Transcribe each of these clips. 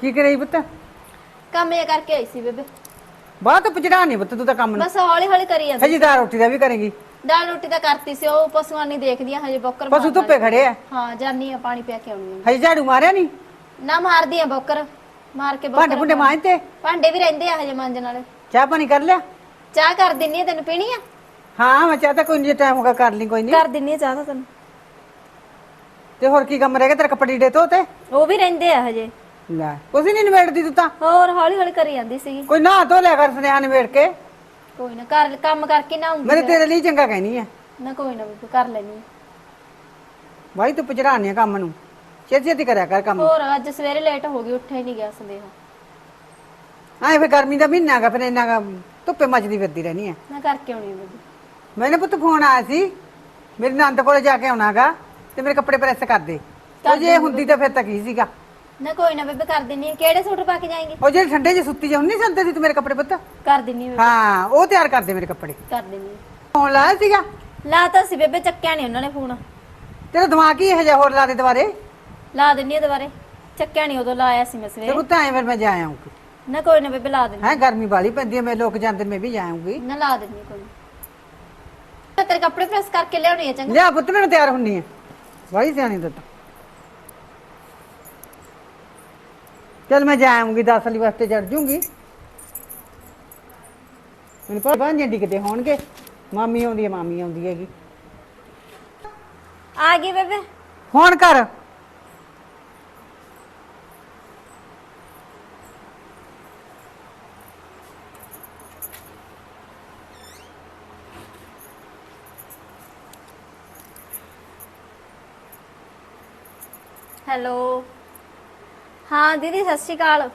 ਕੀ ਕਰੀ ਪੁੱਤ? ਕੰਮ ਇਹ ਕਰਕੇ ਆਈ ਸੀ ਬੇਬੇ। ਬਾਤ ਪਚੜਾ ਨਹੀਂ ਪੁੱਤ ਤੂੰ ਤਾਂ ਕੰਮ ਨੂੰ। ਬਸ ਹੌਲੀ ਹੌਲੀ ਕਰੀ ਜਾਂਦੀ। ਹਜੀ ਦਾਲ ਰੋਟੀ ਦਾ ਵੀ ਕਰੇਗੀ। ਦਾਲ ਰੋਟੀ ਤਾਂ ਕਰਤੀ ਸੀ ਉਹ ਪਸ਼ੂਆਂ ਨਹੀਂ ਦੇਖਦੀਆਂ ਹਜੇ ਬੋਕਰ ਪਸ਼ੂ ਧੁੱਪੇ ਖੜੇ ਆ। ਹਾਂ ਜਾਨੀ ਆ ਪਾਣੀ ਪਿਆ ਕੇ ਆਉਣੀ ਹਜੀ ਝਾੜੂ ਮਾਰਿਆ ਨਹੀਂ ਨਾ ਮਾਰਦੀ ਆ ਬੋਕਰ ਮਾਰ ਕੇ ਭਾਂਡੇ ਬੋਕਰ ਭੁੰਡੇ ਮਾਂਜਤੇ ਭਾਂਡੇ ਵੀ ਰਹਿੰਦੇ ਆ ਹਜੇ ਮਾਂਜਣ ਵਾਲੇ। ਚਾਹ ਪਾਣੀ ਕਰ ਲਿਆ? ਚਾਹ ਕਰ ਦਿੰਨੀ ਆ ਤੈਨੂੰ ਪੀਣੀ ਆ? ਹਾਂ ਮੈਂ ਚਾਹ ਤਾਂ ਕੋਈ ਨਹੀਂ ਟਾਈਮ ਹੋਗਾ ਕਰ ਲਈ ਕੋਈ ਨਹੀਂ ਕਰ ਦਿੰਨੀ ਆ ਚਾਹ ਤਾਂ ਤੈਨੂੰ। ਤੇ ਹੋਰ ਕੀ ਕੰਮ ਰਹਿ ਗਿਆ ਤੇਰੇ ਕੱਪੜੇ ਡੇ ਧੋਤੇ ਉਹ ਵੀ ਰਹਿੰਦੇ ਆ ਹਜੇ। ਲੈ ਕੁਛ ਨਹੀਂ ਨਿਬੇੜਦੀ ਤੂੰ ਤਾਂ। ਹੋਰ ਹੌਲੀ ਹੌਲੀ ਕਰੀ ਜਾਂਦੀ ਸੀਗੀ। ਕੋਈ ਨਾ ਧੋ ਲਿਆ ਕਰ ਸੁਨੇਹਾ ਨਿਬੇੜ ਕੇ। ਕੋਈ ਨਾ ਕਰ ਕੰਮ ਕਰਕੇ ਨਾ ਆਉਂਗੀ ਮੇਰੇ ਤੇਰੇ ਲਈ ਚੰਗਾ ਕਹਿਨੀ ਆ। ਨਾ ਕੋਈ ਨਾ ਬੇਬੇ ਕਰ ਲੈਣੀ ਭਾਈ ਤੂੰ ਆ ਕੰਮ ਨੂੰ। ਛੇਤੀ ਛੇਤੀ ਕਰਿਆ ਕਰ ਕੰਮ। ਹੋਰ ਅੱਜ ਸਵੇਰੇ ਲੇਟ ਹੋ ਗਈ ਉੱਠਿਆ ਹੀ ਨਹੀਂ ਗਿਆ ਸੰਦੇਹ। ਐ ਫੇ ਗਰਮੀ ਦਾ ਮਹੀਨਾ ਹੈਗਾ ਫਿਰ ਇੰਨਾ ਕੁ ਧੁੱਪੇ ਮੱਚਦੀ ਫਿਰਦੀ ਰਹਿਣੀ ਆ। ਮੈਂ ਕਰਕੇ ਆਉਣੀ ਆ ਬੇਬੇ। ਮੈਨੇ ਪੁੱਤ ਫੋਨ ਆਇਆ ਸੀ ਮੇਰੇ ਨੰਦ ਕੋਲੇ ਜਾ ਕੇ ਆਉਣਾਗਾ ਤੇ ਮੇਰੇ ਕੱਪੜੇ ਪ੍ਰੈਸ ਕਰ ਦੇ। ਉਹ ਜੇ ਹੁੰਦੀ ਤਾਂ ਫਿਰ ਤਾਂ ਕੀ ਸੀਗਾ? ਨਾ ਕੋਈ ਨਾ ਬੇਬੇ ਕਰ ਦਿੰਨੀ ਆ। ਕਿਹੜੇ ਸੂਟ ਪਾ ਕੇ ਜਾਏਂਗੇ? ਉਹ ਜਿਹੜੇ ਠੰਡੇ ਜਿਹੇ ਸੁੱਤੀ ਜਾਂ ਨਹੀਂ ਸੰਦੇ ਸੀ ਤੂੰ ਮੇਰੇ ਕੱਪੜੇ ਪੁੱਤ। ਕਰ ਦਿੰਨੀ ਆ ਬੇਬੇ। ਹਾਂ ਉਹ ਤਿਆਰ ਕਰ ਦੇ ਮੇਰੇ ਕੱਪੜੇ। ਕਰ ਦਿੰਨੀ ਆ। ਫੋਨ ਲਾਇਆ ਸੀਗਾ? ਲਾਤਾ ਸੀ ਬੇਬੇ ਚੱਕਿਆ ਨਹੀਂ ਉਹਨਾਂ ਨੇ ਫੋਨ। ਤੇਰਾ ਦਿਮਾਗ ਹੀ ਇਹ ਜਿਹਾ ਹੋਰ ਲਾ ਦੇ ਦੁਬਾਰੇ। ਲਾ ਦਿੰਨੀ ਆ ਦੁਬਾਰੇ। ਚੱਕਿਆ ਨਹੀਂ ਉਦੋਂ ਲਾਇਆ ਸੀ ਮੈਂ ਤੇ ਸਵੇਰੇ ਪੁੱਤ ਐ ਫਿਰ ਮੈਂ ਜਾ ਆਉਂਗੀ ਨਾ ਕੋਈ ਨਾ ਬੇਬੇ ਲਾ ਦਿੰਨੀ ਹੈ ਗਰਮੀ ਵਾਲੀ ਪੈਂਦੀ ਹੈ ਮੈਂ ਲੋਕ ਜਾਂਦੇ ਮੈਂ ਵੀ ਜਾ ਆਉਂਗੀ ਨਾ ਲਾ ਦਿੰਨੀ ਆ ਕੋਈ। ਨਾ ਮੈਂ ਤੇਰੇ ਕੱਪੜੇ ਪ੍ਰੈਸ ਕਰਕੇ ਲਿਆਉਣੀ ਆ ਚੰਗਾ। ਲਿਆ ਪੁੱਤ ਮੈਨੂੰ ਤਿਆਰ ਹੁੰਨੀ ਹੈ ਵਾਹੀ ਸਿਆਣੀ ਦਿੱਤਾ ਚਲ ਮੈਂ ਜਾ ਆਉਂਗੀ 10 ਵਾਲੀ ਵਾਸਤੇ ਚੜ ਜੂੰਗੀ। ਮੈਨੂੰ ਪਤਾ ਬਾਂਝੇ ਡਿੱਗਦੇ ਹੋਣਗੇ। ਮਾਮੀ ਆਉਂਦੀ ਹੈ ਮਾਮੀ ਆਉਂਦੀ ਹੈਗੀ। ਆ ਗਈ ਬੇਬੇ। ਫੋਨ ਕਰ। ਹੈਲੋ। ਹਾਂ, ਦੀਦੀ, ਸਤਿ ਸ਼੍ਰੀ ਅਕਾਲ।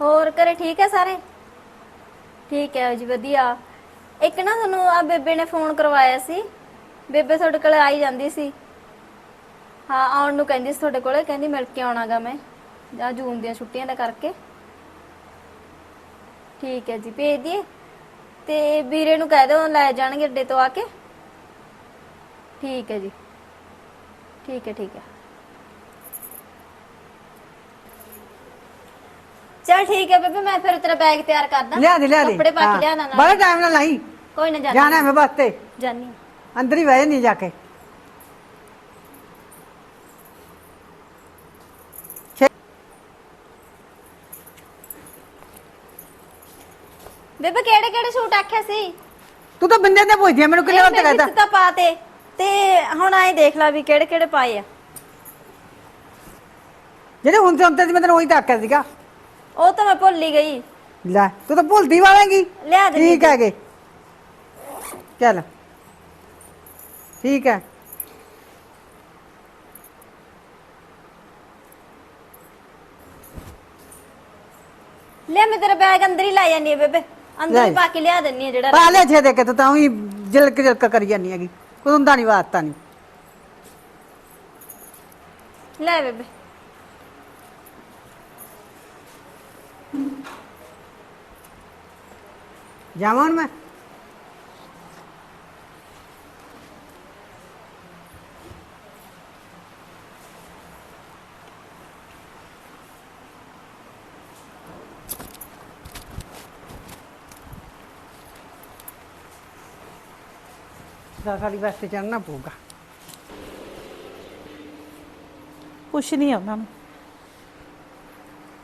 ਹੋਰ ਘਰੇ ਠੀਕ ਹੈ ਸਾਰੇ? ਠੀਕ ਹੈ ਜੀ, ਵਧੀਆ। ਇੱਕ ਨਾ ਤੁਹਾਨੂੰ ਆ ਬੇਬੇ ਨੇ ਫੋਨ ਕਰਵਾਇਆ ਸੀ। ਬੇਬੇ ਤੁਹਾਡੇ ਕੋਲ ਆਈ ਜਾਂਦੀ ਸੀ। ਹਾਂ, ਆਉਣ ਨੂੰ ਕਹਿੰਦੀ ਸੀ ਤੁਹਾਡੇ ਕੋਲੇ, ਕਹਿੰਦੀ ਮਿਲ ਕੇ ਆਉਣਾਗਾ ਮੈਂ। ਜਾਂ ਜੂਨ ਦੀਆਂ ਛੁੱਟੀਆਂ ਦਾ ਕਰਕੇ। ਠੀਕ ਹੈ ਜੀ, ਭੇਜ ਦੀਏ ਤੇ ਵੀਰੇ ਨੂੰ ਕਹਿ ਦਿਓ, ਲੈ ਜਾਣਗੇ ਅੱਡੇ ਤੋਂ ਆ ਕੇ। ਠੀਕ ਹੈ ਜੀ। ਠੀਕ ਹੈ ਠੀਕ ਹੈ। ਚਲ ਠੀਕ ਹੈ ਬੇਬੇ ਮੈਂ ਫਿਰ ਤੇਰਾ ਬੈਗ ਤਿਆਰ ਕਰਦਾ। ਲਿਆ ਦੇ ਲਿਆ ਦੇ ਕੱਪੜੇ ਪਾ ਕੇ ਲਿਆਣਾ ਬੜਾ ਨਾਲ। ਟਾਈਮ ਨਾਲ ਲਾਈ ਕੋਈ ਨਾ ਜਾਣੀ ਮੈਂ ਬਸ ਤੇ। ਜਾਨੀ ਅੰਦਰ ਹੀ ਬਹਿ ਨਹੀਂ ਜਾ ਕੇ। ਬੇਬੇ ਕਿਹੜੇ ਕਿਹੜੇ ਸੂਟ ਆਖਿਆ ਸੀ? ਤੂੰ ਤਾਂ ਬੰਦੇ ਤੇ ਪੁੱਛਦੀ ਆ ਮੈਨੂੰ ਕਿੰਨੇ ਵਾਰ ਤੇ ਕਹਤਾ ਤਾਂ ਪਾ ਤੇ? ਤੇ ਹੁਣ ਆਏ ਦੇਖ ਲੈ ਵੀ ਕਿਹੜੇ ਕਿਹੜੇ ਪਾਏ ਆ। ਜਿਹੜੇ ਹੁਣ ਤੇ ਹੁੰਦੇ ਸੀ ਮੈਂ ਤੈਨੂੰ ਉਹੀ ਤਾਂ ਆਖਿਆ ਸੀਗਾ। ਉਹ ਤਾਂ ਮੈਂ ਭੁੱਲ ਹੀ ਗਈ। ਲੈ ਤੂੰ ਤਾਂ ਭੁੱਲਦੀ ਵਾਵੇਂਗੀ ਲਿਆ ਦੇ ਠੀਕ ਹੈਗੇ। ਚੱਲ। ਠੀਕ ਹੈ। ਲਿਆ ਮੈਂ ਤੇਰਾ ਬੈਗ ਅੰਦਰ ਹੀ ਲੈ ਜਾਨੀ ਆ ਬੇਬੇ। ਅੰਦਰ ਹੀ ਲੈ। ਪਾ ਕੇ ਲਿਆ ਦਿੰਨੀ ਆ ਜਿਹੜਾ ਪਾ ਲੈ ਛੇ ਦੇ ਕੇ ਤੂੰ ਤਾਂ ਉਹੀ ਜਿਲਕ ਜਿਲਕ ਕਰੀ ਜਾਨੀ ਹੈਗੀ। ਕੋਈ ਹੁੰਦਾ ਨਹੀਂ ਵਾਸਤਾ ਨਹੀਂ ਲੈ ਬੇਬੇ। ਜਾਵਾਂ ਹੁਣ ਮੈਂ? ਦਸ ਵਾਲੀ ਵਾਸਤੇ ਚੜਨਾ ਪਊਗਾ। ਕੁਛ ਨਹੀਂ ਉਹਨਾਂ ਨੂੰ।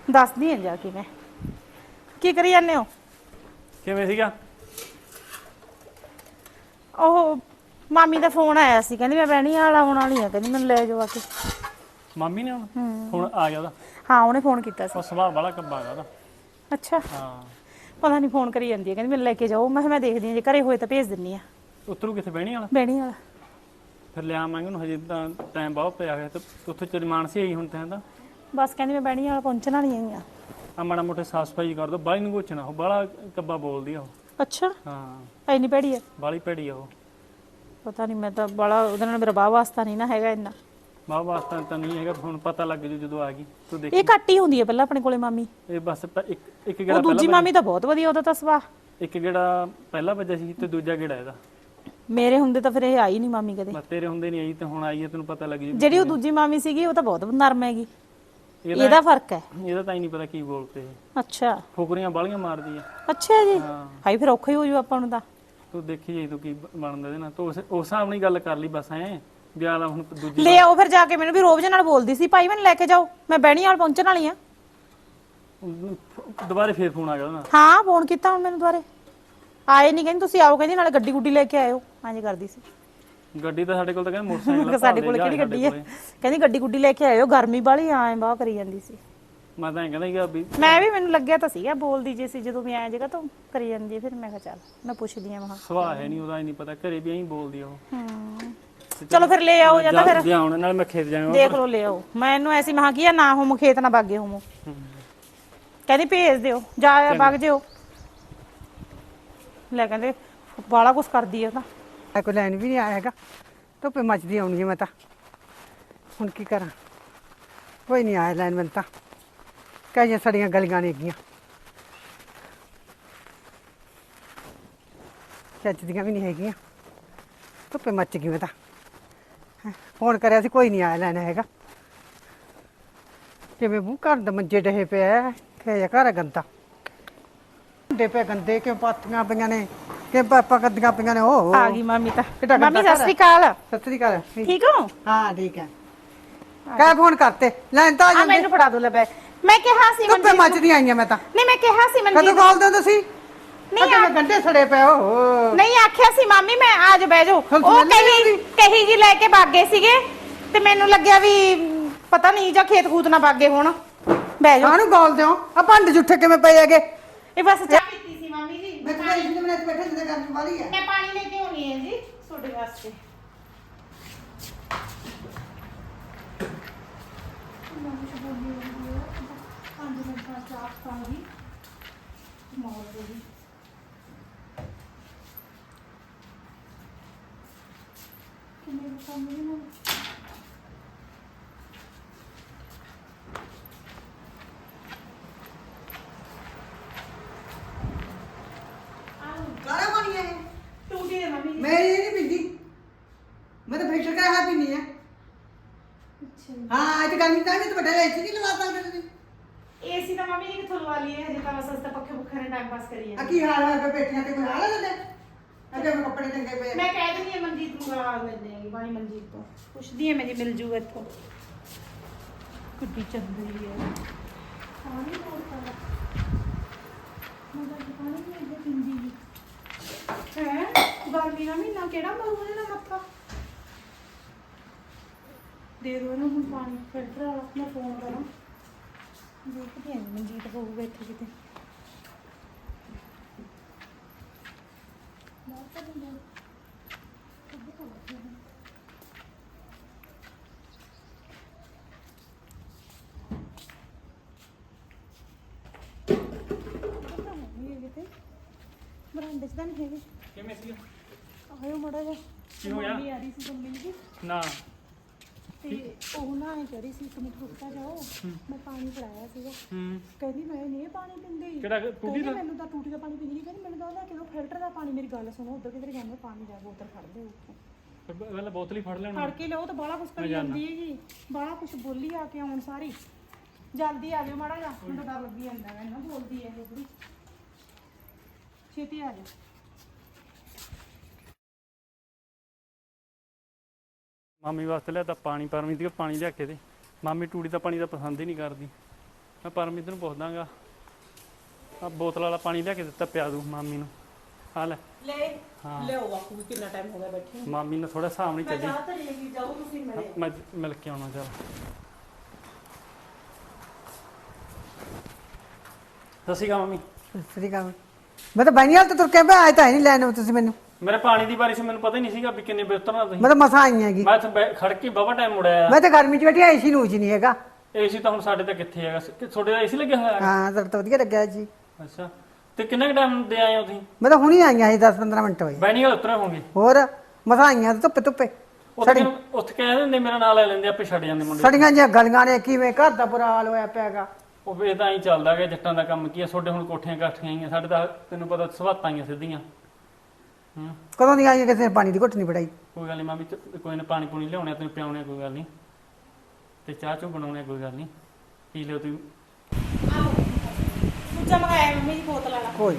ਦੱਸਦੀ ਹਾਂ ਜਾ ਕੇ ਮੈਂ। ਕੀ ਕਰੀ ਜਾਂਦੇ ਹੋ? ਕਿਵੇਂ ਸੀਗਾ? ਉਹ ਮਾਮੀ ਦਾ ਫੋਨ ਆਇਆ ਸੀ ਕਹਿੰਦੀ ਮੈਂ ਬਹਿਣੀ ਵਾਲਾ ਆਉਣ ਵਾਲੀ ਆ ਕਹਿੰਦੀ ਮੈਨੂੰ ਲੈ ਜਾਓ ਆ ਕੇ। ਮਾਮੀ ਨੇ ਹੁਣ? ਹੁਣ ਆ ਗਿਆ ਉਹਦਾ? ਹਾਂ ਉਹਨੇ ਫੋਨ ਕੀਤਾ ਸੀ। ਉਹ ਸੁਭਾਅ ਬੜਾ ਕੱਬਾ ਹੈਗਾ ਉਹਦਾ। ਅੱਛਾ। ਹਾਂ। ਪਤਾ ਨਹੀਂ ਫੋਨ ਕਰੀ ਜਾਂਦੀ ਹੈ ਕਹਿੰਦੀ ਮੈਨੂੰ ਲੈ ਕੇ ਜਾਓ। ਮੈਂ ਕਿਹਾ ਮੈਂ ਦੇਖਦੀ ਹਾਂ ਜੇ ਘਰੇ ਹੋਏ ਤਾਂ ਭੇਜ ਦਿੰਨੀ ਆ। ਉਤਰੂ ਕਿੱਥੇ ਬਹਿਣੀ ਵਾਲਾ? ਬਹਿਣੀ ਵਾਲਾ। ਫਿਰ ਲਿਆ ਆਵਾਂਗੇ ਉਹਨੂੰ ਹਜੇ ਤਾਂ ਟਾਈਮ ਬਹੁਤ ਪਿਆ ਹੋਇਆ। ਤੇ ਉੱਥੇ ਤੇਰੀ ਮਾਨਸੀ ਆਈ ਹੁਣ ਤੈਂ ਤਾਂ ਬਸ ਕਹਿੰਦੀ ਮੈਂ ਬਹਿਣੀ ਵਾਲਾ ਪਹੁੰਚਣਾ ਨਹੀਂ ਹੈਗਾ ਆ। ਮਾੜਾ ਮੋਟੇ ਸਾਫ਼ ਸਫ਼ਾਈ ਕਰ ਦੋ ਬਾਹਲੀ ਨੂੰ ਘੋਚਣਾ ਉਹ ਬੜਾ ਕੱਬਾ ਬੋਲਦੀ ਆ ਉਹ। ਅੱਛਾ? ਹਾਂ। ਐਨੀ ਭੈੜੀ ਹੈ ਬਾਲੀ ਭੈੜੀ ਆ ਉਹ। ਪਤਾ ਨਹੀਂ ਮੈਂ ਤਾਂ ਬੜਾ ਉਹਦੇ ਨਾਲ ਮੇਰਾ ਬਾਹ ਵਾਸਤਾ ਨਹੀਂ ਨਾ ਹੈਗਾ ਇੰਨਾ। ਮਾਂ ਵਾਸਤਾ ਤਾਂ ਨਹੀਂ ਹੈਗਾ ਹੁਣ ਪਤਾ ਲੱਗ ਜੂ ਜਦੋਂ ਆ ਗਈ ਤੂੰ ਦੇਖ। ਇਹ ਘੱਟ ਹੀ ਹੁੰਦੀ ਹੈ ਪਹਿਲਾਂ ਆਪਣੇ ਕੋਲੇ ਮਾਮੀ। ਇਹ ਬਸ ਪ- ਇੱਕ ਇੱਕ ਉਹ ਗੇੜਾ ਦੂਜੀ ਮਾਮੀ ਤਾਂ ਬਹੁਤ ਵਧੀਆ ਉਹਦਾ ਤਾਂ ਸੁਭਾਅ ਇੱਕ ਗੇੜਾ ਪਹਿਲਾਂ ਵੱਜਿਆ ਸੀ ਤੇ ਦੂਜਾ ਗੇੜਾ ਇਹਦਾ। ਮੇਰੇ ਹੁੰਦੇ ਤਾਂ ਫਿਰ ਇਹ ਆਈ ਨਹੀਂ ਮਾਮੀ ਕਦੇ। ਬਸ ਤੇਰੇ ਹੁੰਦੇ ਨਹੀਂ ਆਈ ਤੇ ਹੁਣ ਆਈ ਹੈ ਤੈਨੂੰ ਪਤਾ ਲੱਗ ਜੂ। ਜਿਹੜੀ ਉਹ ਦੂਜੀ ਮਾਮੀ ਸੀਗੀ ਉਹ ਤਾਂ ਬਹੁਤ ਨਰਮ ਹੈਗੀ। ਇਹਦਾ ਫ਼ਰਕ ਹੈ? ਇਹਦਾ ਤਾਂ ਹੀ ਨਹੀਂ ਪਤਾ ਕੀ ਇਹ। ਅੱਛਾ। ਫੁਕਰੀਆਂ ਬਾਲੀਆਂ ਮਾਰਦੀ ਆ। ਅੱਛਾ ਜੀ। ਹਾਈ ਫਿਰ ਔਖਾ ਹੀ ਹੋ ਜੂ ਆਪਾਂ ਨੂੰ ਤਾਂ। ਤੂੰ ਦੇਖੀ ਜਾਈ ਤੂੰ ਕੀ ਬ- ਬਣਦਾ ਇਹਦੇ ਨਾਲ। ਤੂੰ ਉਸ ਉਸ ਹਿਸਾਬ ਨਾਲ ਹੀ ਗੱਲ ਕਰ ਲਈ ਬਸ ਐ। ਵਿਆਹ ਦਾ ਹੁਣ ਦੂਜੀ ਲੈ ਆਓ ਫਿਰ ਜਾ ਕੇ ਮੈਨੂੰ ਵੀ ਰੋਬ ਜੇ ਨਾਲ ਬੋਲਦੀ ਸੀ। ਭਾਈ ਮੈਨੂੰ ਲੈ ਕੇ ਜਾਓ। ਮੈਂ ਬਹਿਣੀ ਵਾਲ ਪਹੁੰਚਣ ਵਾਲੀ ਆ। ਦੁਬਾਰੇ ਫੇਰ ਫੋਨ ਆ ਗਿਆ ਉਹਦਾ ਹਾਂ ਫੋਨ ਕੀਤਾ ਹੁਣ ਮੈਨੂੰ ਦੁਬਾਰੇ। ਆਏ ਨਹੀਂ ਕਹਿੰਦੀ ਤੁਸੀਂ ਆਓ ਕਹਿੰਦੀ ਨਾਲੇ ਗੱਡੀ ਗੁੱਡੀ ਲੈ ਕੇ ਆਇਓ। ਹਾਂਜੀ ਕਰਦੀ ਸੀ। ਗੱਡੀ ਤਾਂ ਸਾਡੇ ਕੋਲ ਤਾਂ ਕਹਿੰਦੇ ਮੈਂ ਮੋਟਰਸਾਈਕਲ ਸਾਡੇ ਕੋਲ ਕਿਹੜੀ ਗੱਡੀ ਹੈ ਕਹਿੰਦੀ ਗੱਡੀ ਗੁੱਡੀ ਲੈ ਕੇ ਆਇਓ ਗਰਮੀ ਵਾਲੀ ਆਏ ਬਾਹ ਕਰੀ ਜਾਂਦੀ ਸੀ। ਮੈਂ ਤਾਂ ਐਂ ਕਹਿੰਦਾ ਸੀਗਾ ਵੀ ਮੈਂ ਵੀ ਮੈਨੂੰ ਲੱਗਿਆ ਤਾਂ ਸੀਗਾ ਬੋਲਦੀ ਜੇ ਸੀ ਜਦੋਂ ਮੈਂ ਆਇਆ ਜਗ੍ਹਾ ਤੋਂ ਕਰੀ ਜਾਂਦੀ ਹੈ, ਫਿਰ ਮੈਂ ਕਿਹਾ ਚੱਲ ਮੈਂ ਪੁੱਛਦੀ ਆ ਮਹਾ ਸੁਭਾਅ ਹੈ ਨਹੀਂ ਉਹਦਾ ਹੀ ਨਹੀਂ ਪਤਾ ਘਰੇ ਵੀ ਐਂ ਬੋਲਦੀ ਆ ਉਹ। ਚਲੋ ਫਿਰ ਲੈ ਆਓ ਜਾਂ ਤਾਂ ਫਿਰ ਜੇ ਆਉਣ ਨਾਲ ਮੈਂ ਖੇਤ ਜਾਵਾਂ ਦੇਖ ਲਓ ਲੈ ਆਓ। ਮੈਨੂੰ ਐਸੀ ਮਹਾ ਕੀ ਆ ਨਾ ਹੋਮ ਖੇਤ ਨਾ ਬਾਗੇ ਹੋਮੋ। ਕਹਿੰਦੀ ਭੇਜ ਦਿਓ ਜਾ ਵਗ ਜਿਓ। ਲੈ ਕਹਿੰਦੇ ਬਾਲਾ ਕੁਛ ਕਰਦੀ ਆ ਉਹ ਤਾਂ। ਆ ਕੋਈ ਲੈਣ ਵੀ ਨਹੀਂ ਆਇਆ ਹੈਗਾ। ਧੁੱਪੇ ਮੱਚਦੀ ਆਉਣੀ ਮੈਂ ਤਾਂ। ਹੁਣ ਕੀ ਕਰਾਂ? ਕੋਈ ਨਹੀਂ ਆਇਆ ਲੈਣ ਮੈਨੂੰ ਤਾਂ। ਕਈਆਂ ਸੜੀਆਂ ਗਲੀਆਂ ਨੇ ਹੈਗੀਆਂ। ਚੱਜ ਵੀ ਨਹੀਂ ਹੈਗੀਆਂ। ਧੁੱਪੇ ਮੱਚ ਗਈ ਮੈਂ ਤਾਂ। ਫੋਨ ਕਰਿਆ ਸੀ, ਕੋਈ ਨਹੀਂ ਆਇਆ ਲੈਣ ਹੈਗਾ। ਕਿਵੇਂ ਬੂ ਘਰ ਦਾ ਮੰਜੇ ਡਹੇ ਪਿਆ ਕਿ ਘਰ ਗੰਦਾ। ਦੇ ਪਏ ਗੰਦੇ ਕਿ ਪਾਥੀਆਂ ਪਈਆਂ ਨੇ? ਕਿ ਪਾਪਾ ਕੱਦੀਆਂ ਪਈਆਂ ਨੇ ਉਹ ਆ ਗਈ ਮਾਮੀ ਤਾਂ। ਮਾਮੀ ਸਤਿ ਸ੍ਰੀ ਅਕਾਲ। ਸਤਿ ਸ੍ਰੀ ਅਕਾਲ ਠੀਕ। ਹੋ? ਹਾਂ ਠੀਕ ਹੈ। ਕਾ ਫੋਨ ਕਰਤੇ। ਲੈਣ ਤਾਂ ਆ ਜਾਂਦੇ। ਮੈਨੂੰ ਫੜਾ ਦੋ ਲੈ ਬੈ। ਮੈਂ ਕਿਹਾ ਸੀ ਮਨਜੀਤ ਮੱਚਦੀਆਂ ਆਈਆਂ ਮੈਂ ਤਾਂ। ਨਹੀਂ ਮੈਂ ਕਿਹਾ ਸੀ ਕਦੋਂ ਮਨਜੀਤ ਬੋਲਦੇ ਹੋ ਤੁਸੀਂ ਨਹੀਂ ਨਹੀਂ ਆ ਗੰਡੇ ਸੜੇ ਪਏ ਹੋ ਨਹੀਂ ਆਖਿਆ ਸੀ ਮਾਮੀ ਮੈਂ ਆਜ ਬਹਿ ਹੁਣ ਉਹ ਕਹੀ ਕਹੀ ਜੀ ਲੈ ਕੇ ਭਾਗੇ ਸੀਗੇ ਤੇ ਮੈਨੂੰ ਲੱਗਿਆ ਵੀ ਪਤਾ ਨਹੀਂ ਜਾਂ ਖੇਤ ਖੂਤ ਨਾ ਭਾਗੇ ਹੋਣ। ਬਹਿ ਜਾਓ ਕਾਹਨੂੰ ਬੋਲਦੇ ਹੋ ਆ ਭੰਡ ਜੁੱਠੇ ਕਿਵੇਂ ਪਏ ਹੈਗੇ? ਇਹ ਬਸ ਚਾਹ ਸੀ ਜੀ ਮੈਂ ਤਾਂ ਇਸ ਮਿੰਟ ਬੈਠੇ ਜਿੱਦੇ ਕਰਨ ਵਾਲੀ ਹੈ ਮੈਂ ਪਾਣੀ ਲੈ ਕੇ ਆਉਣੀ ਹੈ ਜੀ ਤੁਹਾਡੇ ਵਾਸਤੇ ਕਾਰਾ ਪਾਣੀ ਹੈ ਟੂਟੀ ਦੇ ਮੰਮੀ ਮੈਂ ਇਹ ਨਹੀਂ ਪੀਂਦੀ ਮੈਂ ਤਾਂ ਫਿਲਟਰ ਕਰਾ ਪੀਣੀ ਹੈ ਹਾਂ ਅੱਜ ਗਰਮੀ ਤਾਂ ਨਹੀਂ ਤਾਂ ਬਟਾ ਐਸੀ ਨਹੀਂ ਲਵਾ ਸਕਦੇ ਤੁਸੀਂ ਏਸੀ ਤਾਂ ਮੰਮੀ ਜੀ ਕਿੱਥੋਂ ਲਵਾ ਲਈ ਹੈ ਹਜੇ ਤਾਂ ਬਸ ਅਸਤਾ ਪੱਖੇ ਕਰੀ ਆ ਜਾਂਦੇ ਕੀ ਹਾਲ ਹੈ ਬੇ ਬੇਟੀਆਂ ਤੇ ਕੋਈ ਹਾਲ ਹੈ ਤੁਹਾਡੇ? ਅੱਗੇ ਮੈਂ ਕੱਪੜੇ ਟੰਗੇ ਪਏ ਆ। ਮੈਂ ਕਹਿ ਦਿੰਦੀ ਹਾਂ ਮਨਜੀਤ ਨੂੰ ਗਾ ਲੈਂਦੇ ਆਂਗੀ ਬਾਣੀ ਮਨਜੀਤ ਤੋਂ। ਪੁੱਛਦੀ ਹਾਂ ਮੈਂ ਜੇ ਮਿਲ ਜੂਗਾ ਇੱਥੋਂ। ਕੁੱਡੀ ਚੰਦਰੀ ਹੈ। ਪਾਣੀ ਬਹੁਤ ਸਾਰਾ ਮਗਰ ਪਾਣੀ ਨਹੀਂ ਅੱਗੇ ਪਿੰਦੀ ਹੈ? ਗਰਮੀ ਦਾ ਮਹੀਨਾ ਕਿਹੜਾ ਮਰੂ ਇਹਦਾ ਮੱਥਾ? ਦੇ ਦੋ ਇਹਨੂੰ ਹੁਣ ਪਾਣੀ ਫਿਲਟਰ ਵਾਲਾ ਮੈਂ ਫੋਨ ਕਰਾਂ। ਦੇਖਦੀ ਹਾਂ ਮਨਜੀਤ ਹੋਊਗਾ ਇੱਥੇ ਕਿਤੇ। ਬਰਾਂਡੇ 'ਚ ਤਾਂ ਨਹੀਂ ਹੈਗੇ ਕਿਵੇਂ ਸੀ ਆਇਓ ਮੜਾ ਜਾ ਕੀ ਆ ਰਹੀ ਸੀ ਮੰਮੀ ਜੀ। ਨਾ। ਕਰੀ ਸੀ ਇੱਕ ਮਿੰਟ ਰੁਕਤਾ ਜਾਓ। ਮੈਂ ਪਾਣੀ ਫੜਾਇਆ ਸੀਗਾ। ਹੂੰ। ਕਹਿੰਦੀ ਮੈਂ ਨਹੀਂ ਇਹ ਪਾਣੀ ਪੀਂਦੀ। ਕਿਹੜਾ ਟੂਟੀ ਦਾ ਮੈਨੂੰ ਤਾਂ ਟੂਟੀ ਦਾ ਪਾਣੀ ਪੀਂਦੀ ਨਹੀਂ ਕਹਿੰਦੀ ਮੈਨੂੰ ਤਾਂ ਲੈ ਕੇ ਦੋ ਫਿਲਟਰ ਦਾ ਪਾਣੀ। ਮੇਰੀ ਗੱਲ ਸੁਣੋ ਉਧਰ ਕਿਧਰ ਜਾਂਦੇ ਪਾਣੀ ਦਾ ਬੋਤਲ ਫੜ ਲਿਓ ਉੱਥੋਂ। ਪਹਿਲਾਂ ਬੋਤਲ ਹੀ ਫੜ ਲੈਣਾ ਫੜ ਕੇ ਲਿਓ ਤਾਂ ਬਾਹਲਾ ਕੁਛ ਕਰੀ ਜਾਂਦੀ ਹੈਗੀ। ਬਾਹਲਾ ਕੁਛ ਬੋਲੀ ਆ ਕੇ ਆਉਣ ਸਾਰੀ। ਜਲਦੀ ਆ ਜਾਓ ਮਾੜਾ ਜਾ ਮੈਨੂੰ ਤਾਂ ਡਰ ਲੱਗੀ ਜਾਂਦਾ ਮੈਂ ਨਾ ਬੋਲਦੀ ਹੈ ਇਹ ਬੁੜੀ ਛੇਤੀ ਆ ਜਾ ਮਾਮੀ ਵਾਸਤੇ ਲਿਆ ਤਾਂ ਪਾਣੀ ਪਰਮੀਤ ਕੇ ਪਾਣੀ ਲਿਆ ਕੇ ਦੇ। ਮਾਮੀ ਟੂੜੀ ਦਾ ਪਾਣੀ ਤਾਂ ਪਸੰਦ ਹੀ ਨਹੀਂ ਕਰਦੀ। ਮੈਂ ਪਰਮੀਤ ਨੂੰ ਪੁੱਛਦਾਗਾ ਆ ਬੋਤਲ ਵਾਲਾ ਪਾਣੀ ਲਿਆ ਕੇ ਦਿੱਤਾ ਪਿਆ ਦੂ ਮਾਮੀ ਨੂੰ। ਆ ਲੈ। ਲੈ ਹਾਂ। ਲਿਓ ਬਾਪੂ ਵੀ ਕਿੰਨਾ ਟਾਈਮ ਹੋ ਗਿਆ ਬੈਠੇ ਮਾਮੀ ਨੇ ਥੋੜਾ ਹਿਸਾਬ ਨਹੀਂ ਚੱਲੀ। ਚਾਹ ਧਰੀ ਹੈਗੀ ਜਾਓ ਤੁਸੀਂ ਮਿਲੇ ਮੈਂ ਮਿਲ ਕੇ ਆਉਣਾ ਚੱਲ। ਸਤਿ ਸ਼੍ਰੀ ਅਕਾਲ ਮਾਮੀ। ਸਤਿ ਸ੍ਰੀ ਅਕਾਲ। ਮੈਂ ਤਾਂ ਬਾਈਆਂ ਤੋਂ ਤੁਰ ਕੇ ਪਿਆ ਆਏ ਤਾਂ ਹੈ ਨਹੀਂ ਲੈਣ ਤੁਸੀਂ ਮੈਨੂੰ। ਮੇਰੇ ਪਾਣੀ ਦੀ ਬਾਰਿਸ਼ ਮੈਨੂੰ ਪਤਾ ਹੀ ਨਹੀਂ ਸੀਗਾ ਵੀ ਕਿੰਨੇ ਵਜੇ ਉਤਰਨਾ ਤੁਸੀਂ। ਮੈਂ ਤਾਂ ਮਸਾਂ ਆਈ ਹੈਗੀ। ਮੈਂ ਇੱਥੇ ਬੈ- ਖੜ ਕੇ ਬਾਬਾ ਟਾਈਮ ਮੁੜਿਆ ਮੈਂ ਤਾਂ ਗਰਮੀ 'ਚ ਬੈਠੀ ਏਸੀ ਨੂੰ ਨਹੀਂ ਹੈਗਾ। ਏਸੀ ਤਾਂ ਹੁਣ ਸਾਡੇ ਤਾਂ ਕਿੱਥੇ ਹੈਗਾ? ਕਿ ਤੁਹਾਡੇ ਦਾ ਏਸੀ ਲੱਗਿਆ ਹੋਇਆ ਹੈਗਾ? ਹਾਂ ਤਾਂ ਤਾਂ ਵਧੀਆ ਲੱਗਿਆ ਜੀ। ਅੱਛਾ। ਤੇ ਕਿੰਨੇ ਟਾਈਮ ਦੇ ਆਏ ਹੋ ਤੁਸੀਂ? ਮੈਂ ਤਾਂ ਹੁਣੀ ਆਈਆਂ ਸੀ 10-15 ਮਿੰਟ ਹੋਏ। ਬੈਣੀ ਵਾਲ ਉਤਰੇ ਹੋਗੇ ਹੋਰ ਮਸਾਂ ਆਈਆਂ ਤੇ ਧੁੱਪੇ ਧੁੱਪੇ। ਉੱਥੇ ਉੱਥੇ ਕਹਿ ਦਿੰਦੇ ਮੇਰਾ ਨਾਂ ਲੈ ਲੈਂਦੇ ਆਪੇ ਛੱਡ ਜਾਂਦੇ ਮੁੰਡੇ। ਸੜੀਆਂ ਜਿਹੀਆਂ ਗਲੀਆਂ ਨੇ ਕਿਵੇਂ ਘਰ ਦਾ ਬੁਰਾ ਹਾਲ ਹੋਇਆ ਪਿਆਗਾ ਉਹ ਵੀ ਇਹ ਤਾਂ ਐਂ ਚੱਲਦਾ ਗਿਆ ਜੱਟਾਂ ਦਾ ਕੰਮ ਕੀ ਆ ਤੁਹਾਡੇ ਹੁਣ ਕੋਠੀਆਂ ਕਾਠੀਆਂ ਆਈਆਂ ਸਾਡੇ ਤਾਂ ਤੈਨੂੰ ਪਤਾ ਸਵਾਤਾਂ ਆਈਆਂ ਸਿੱਧੀਆਂ। ਹੂੰ ਕਦੋਂ ਦੀਆਂ ਆਈਆਂ ਕਿਸੇ ਨੇ ਪਾਣੀ ਦੀ ਘੁੱਟ ਨਹੀਂ ਫੜਾਈ ਕੋਈ ਗੱਲ ਨਹੀਂ ਮਾਮੀ ਚ- ਕੋਈ ਨਾ ਪਾਣੀ ਪੂਣੀ ਲਿਆਉਣੇ ਤੈਨੂੰ ਪਿਆਉਣੇ ਕੋਈ ਗੱਲ ਨਹੀਂ। ਤੇ ਚਾਹ ਚੋਂ ਬਣਾਉਣੇ ਕੋਈ ਗੱਲ ਨਹੀਂ। ਪੀ ਲਿਓ ਤੁਸੀਂ। ਆਹੋ। ਦੂਜਾ ਮੰਗਾਇਆ ਮੰਮੀ ਦੀ ਬੋਤਲ ਵਾਲਾ। ਕੋਈ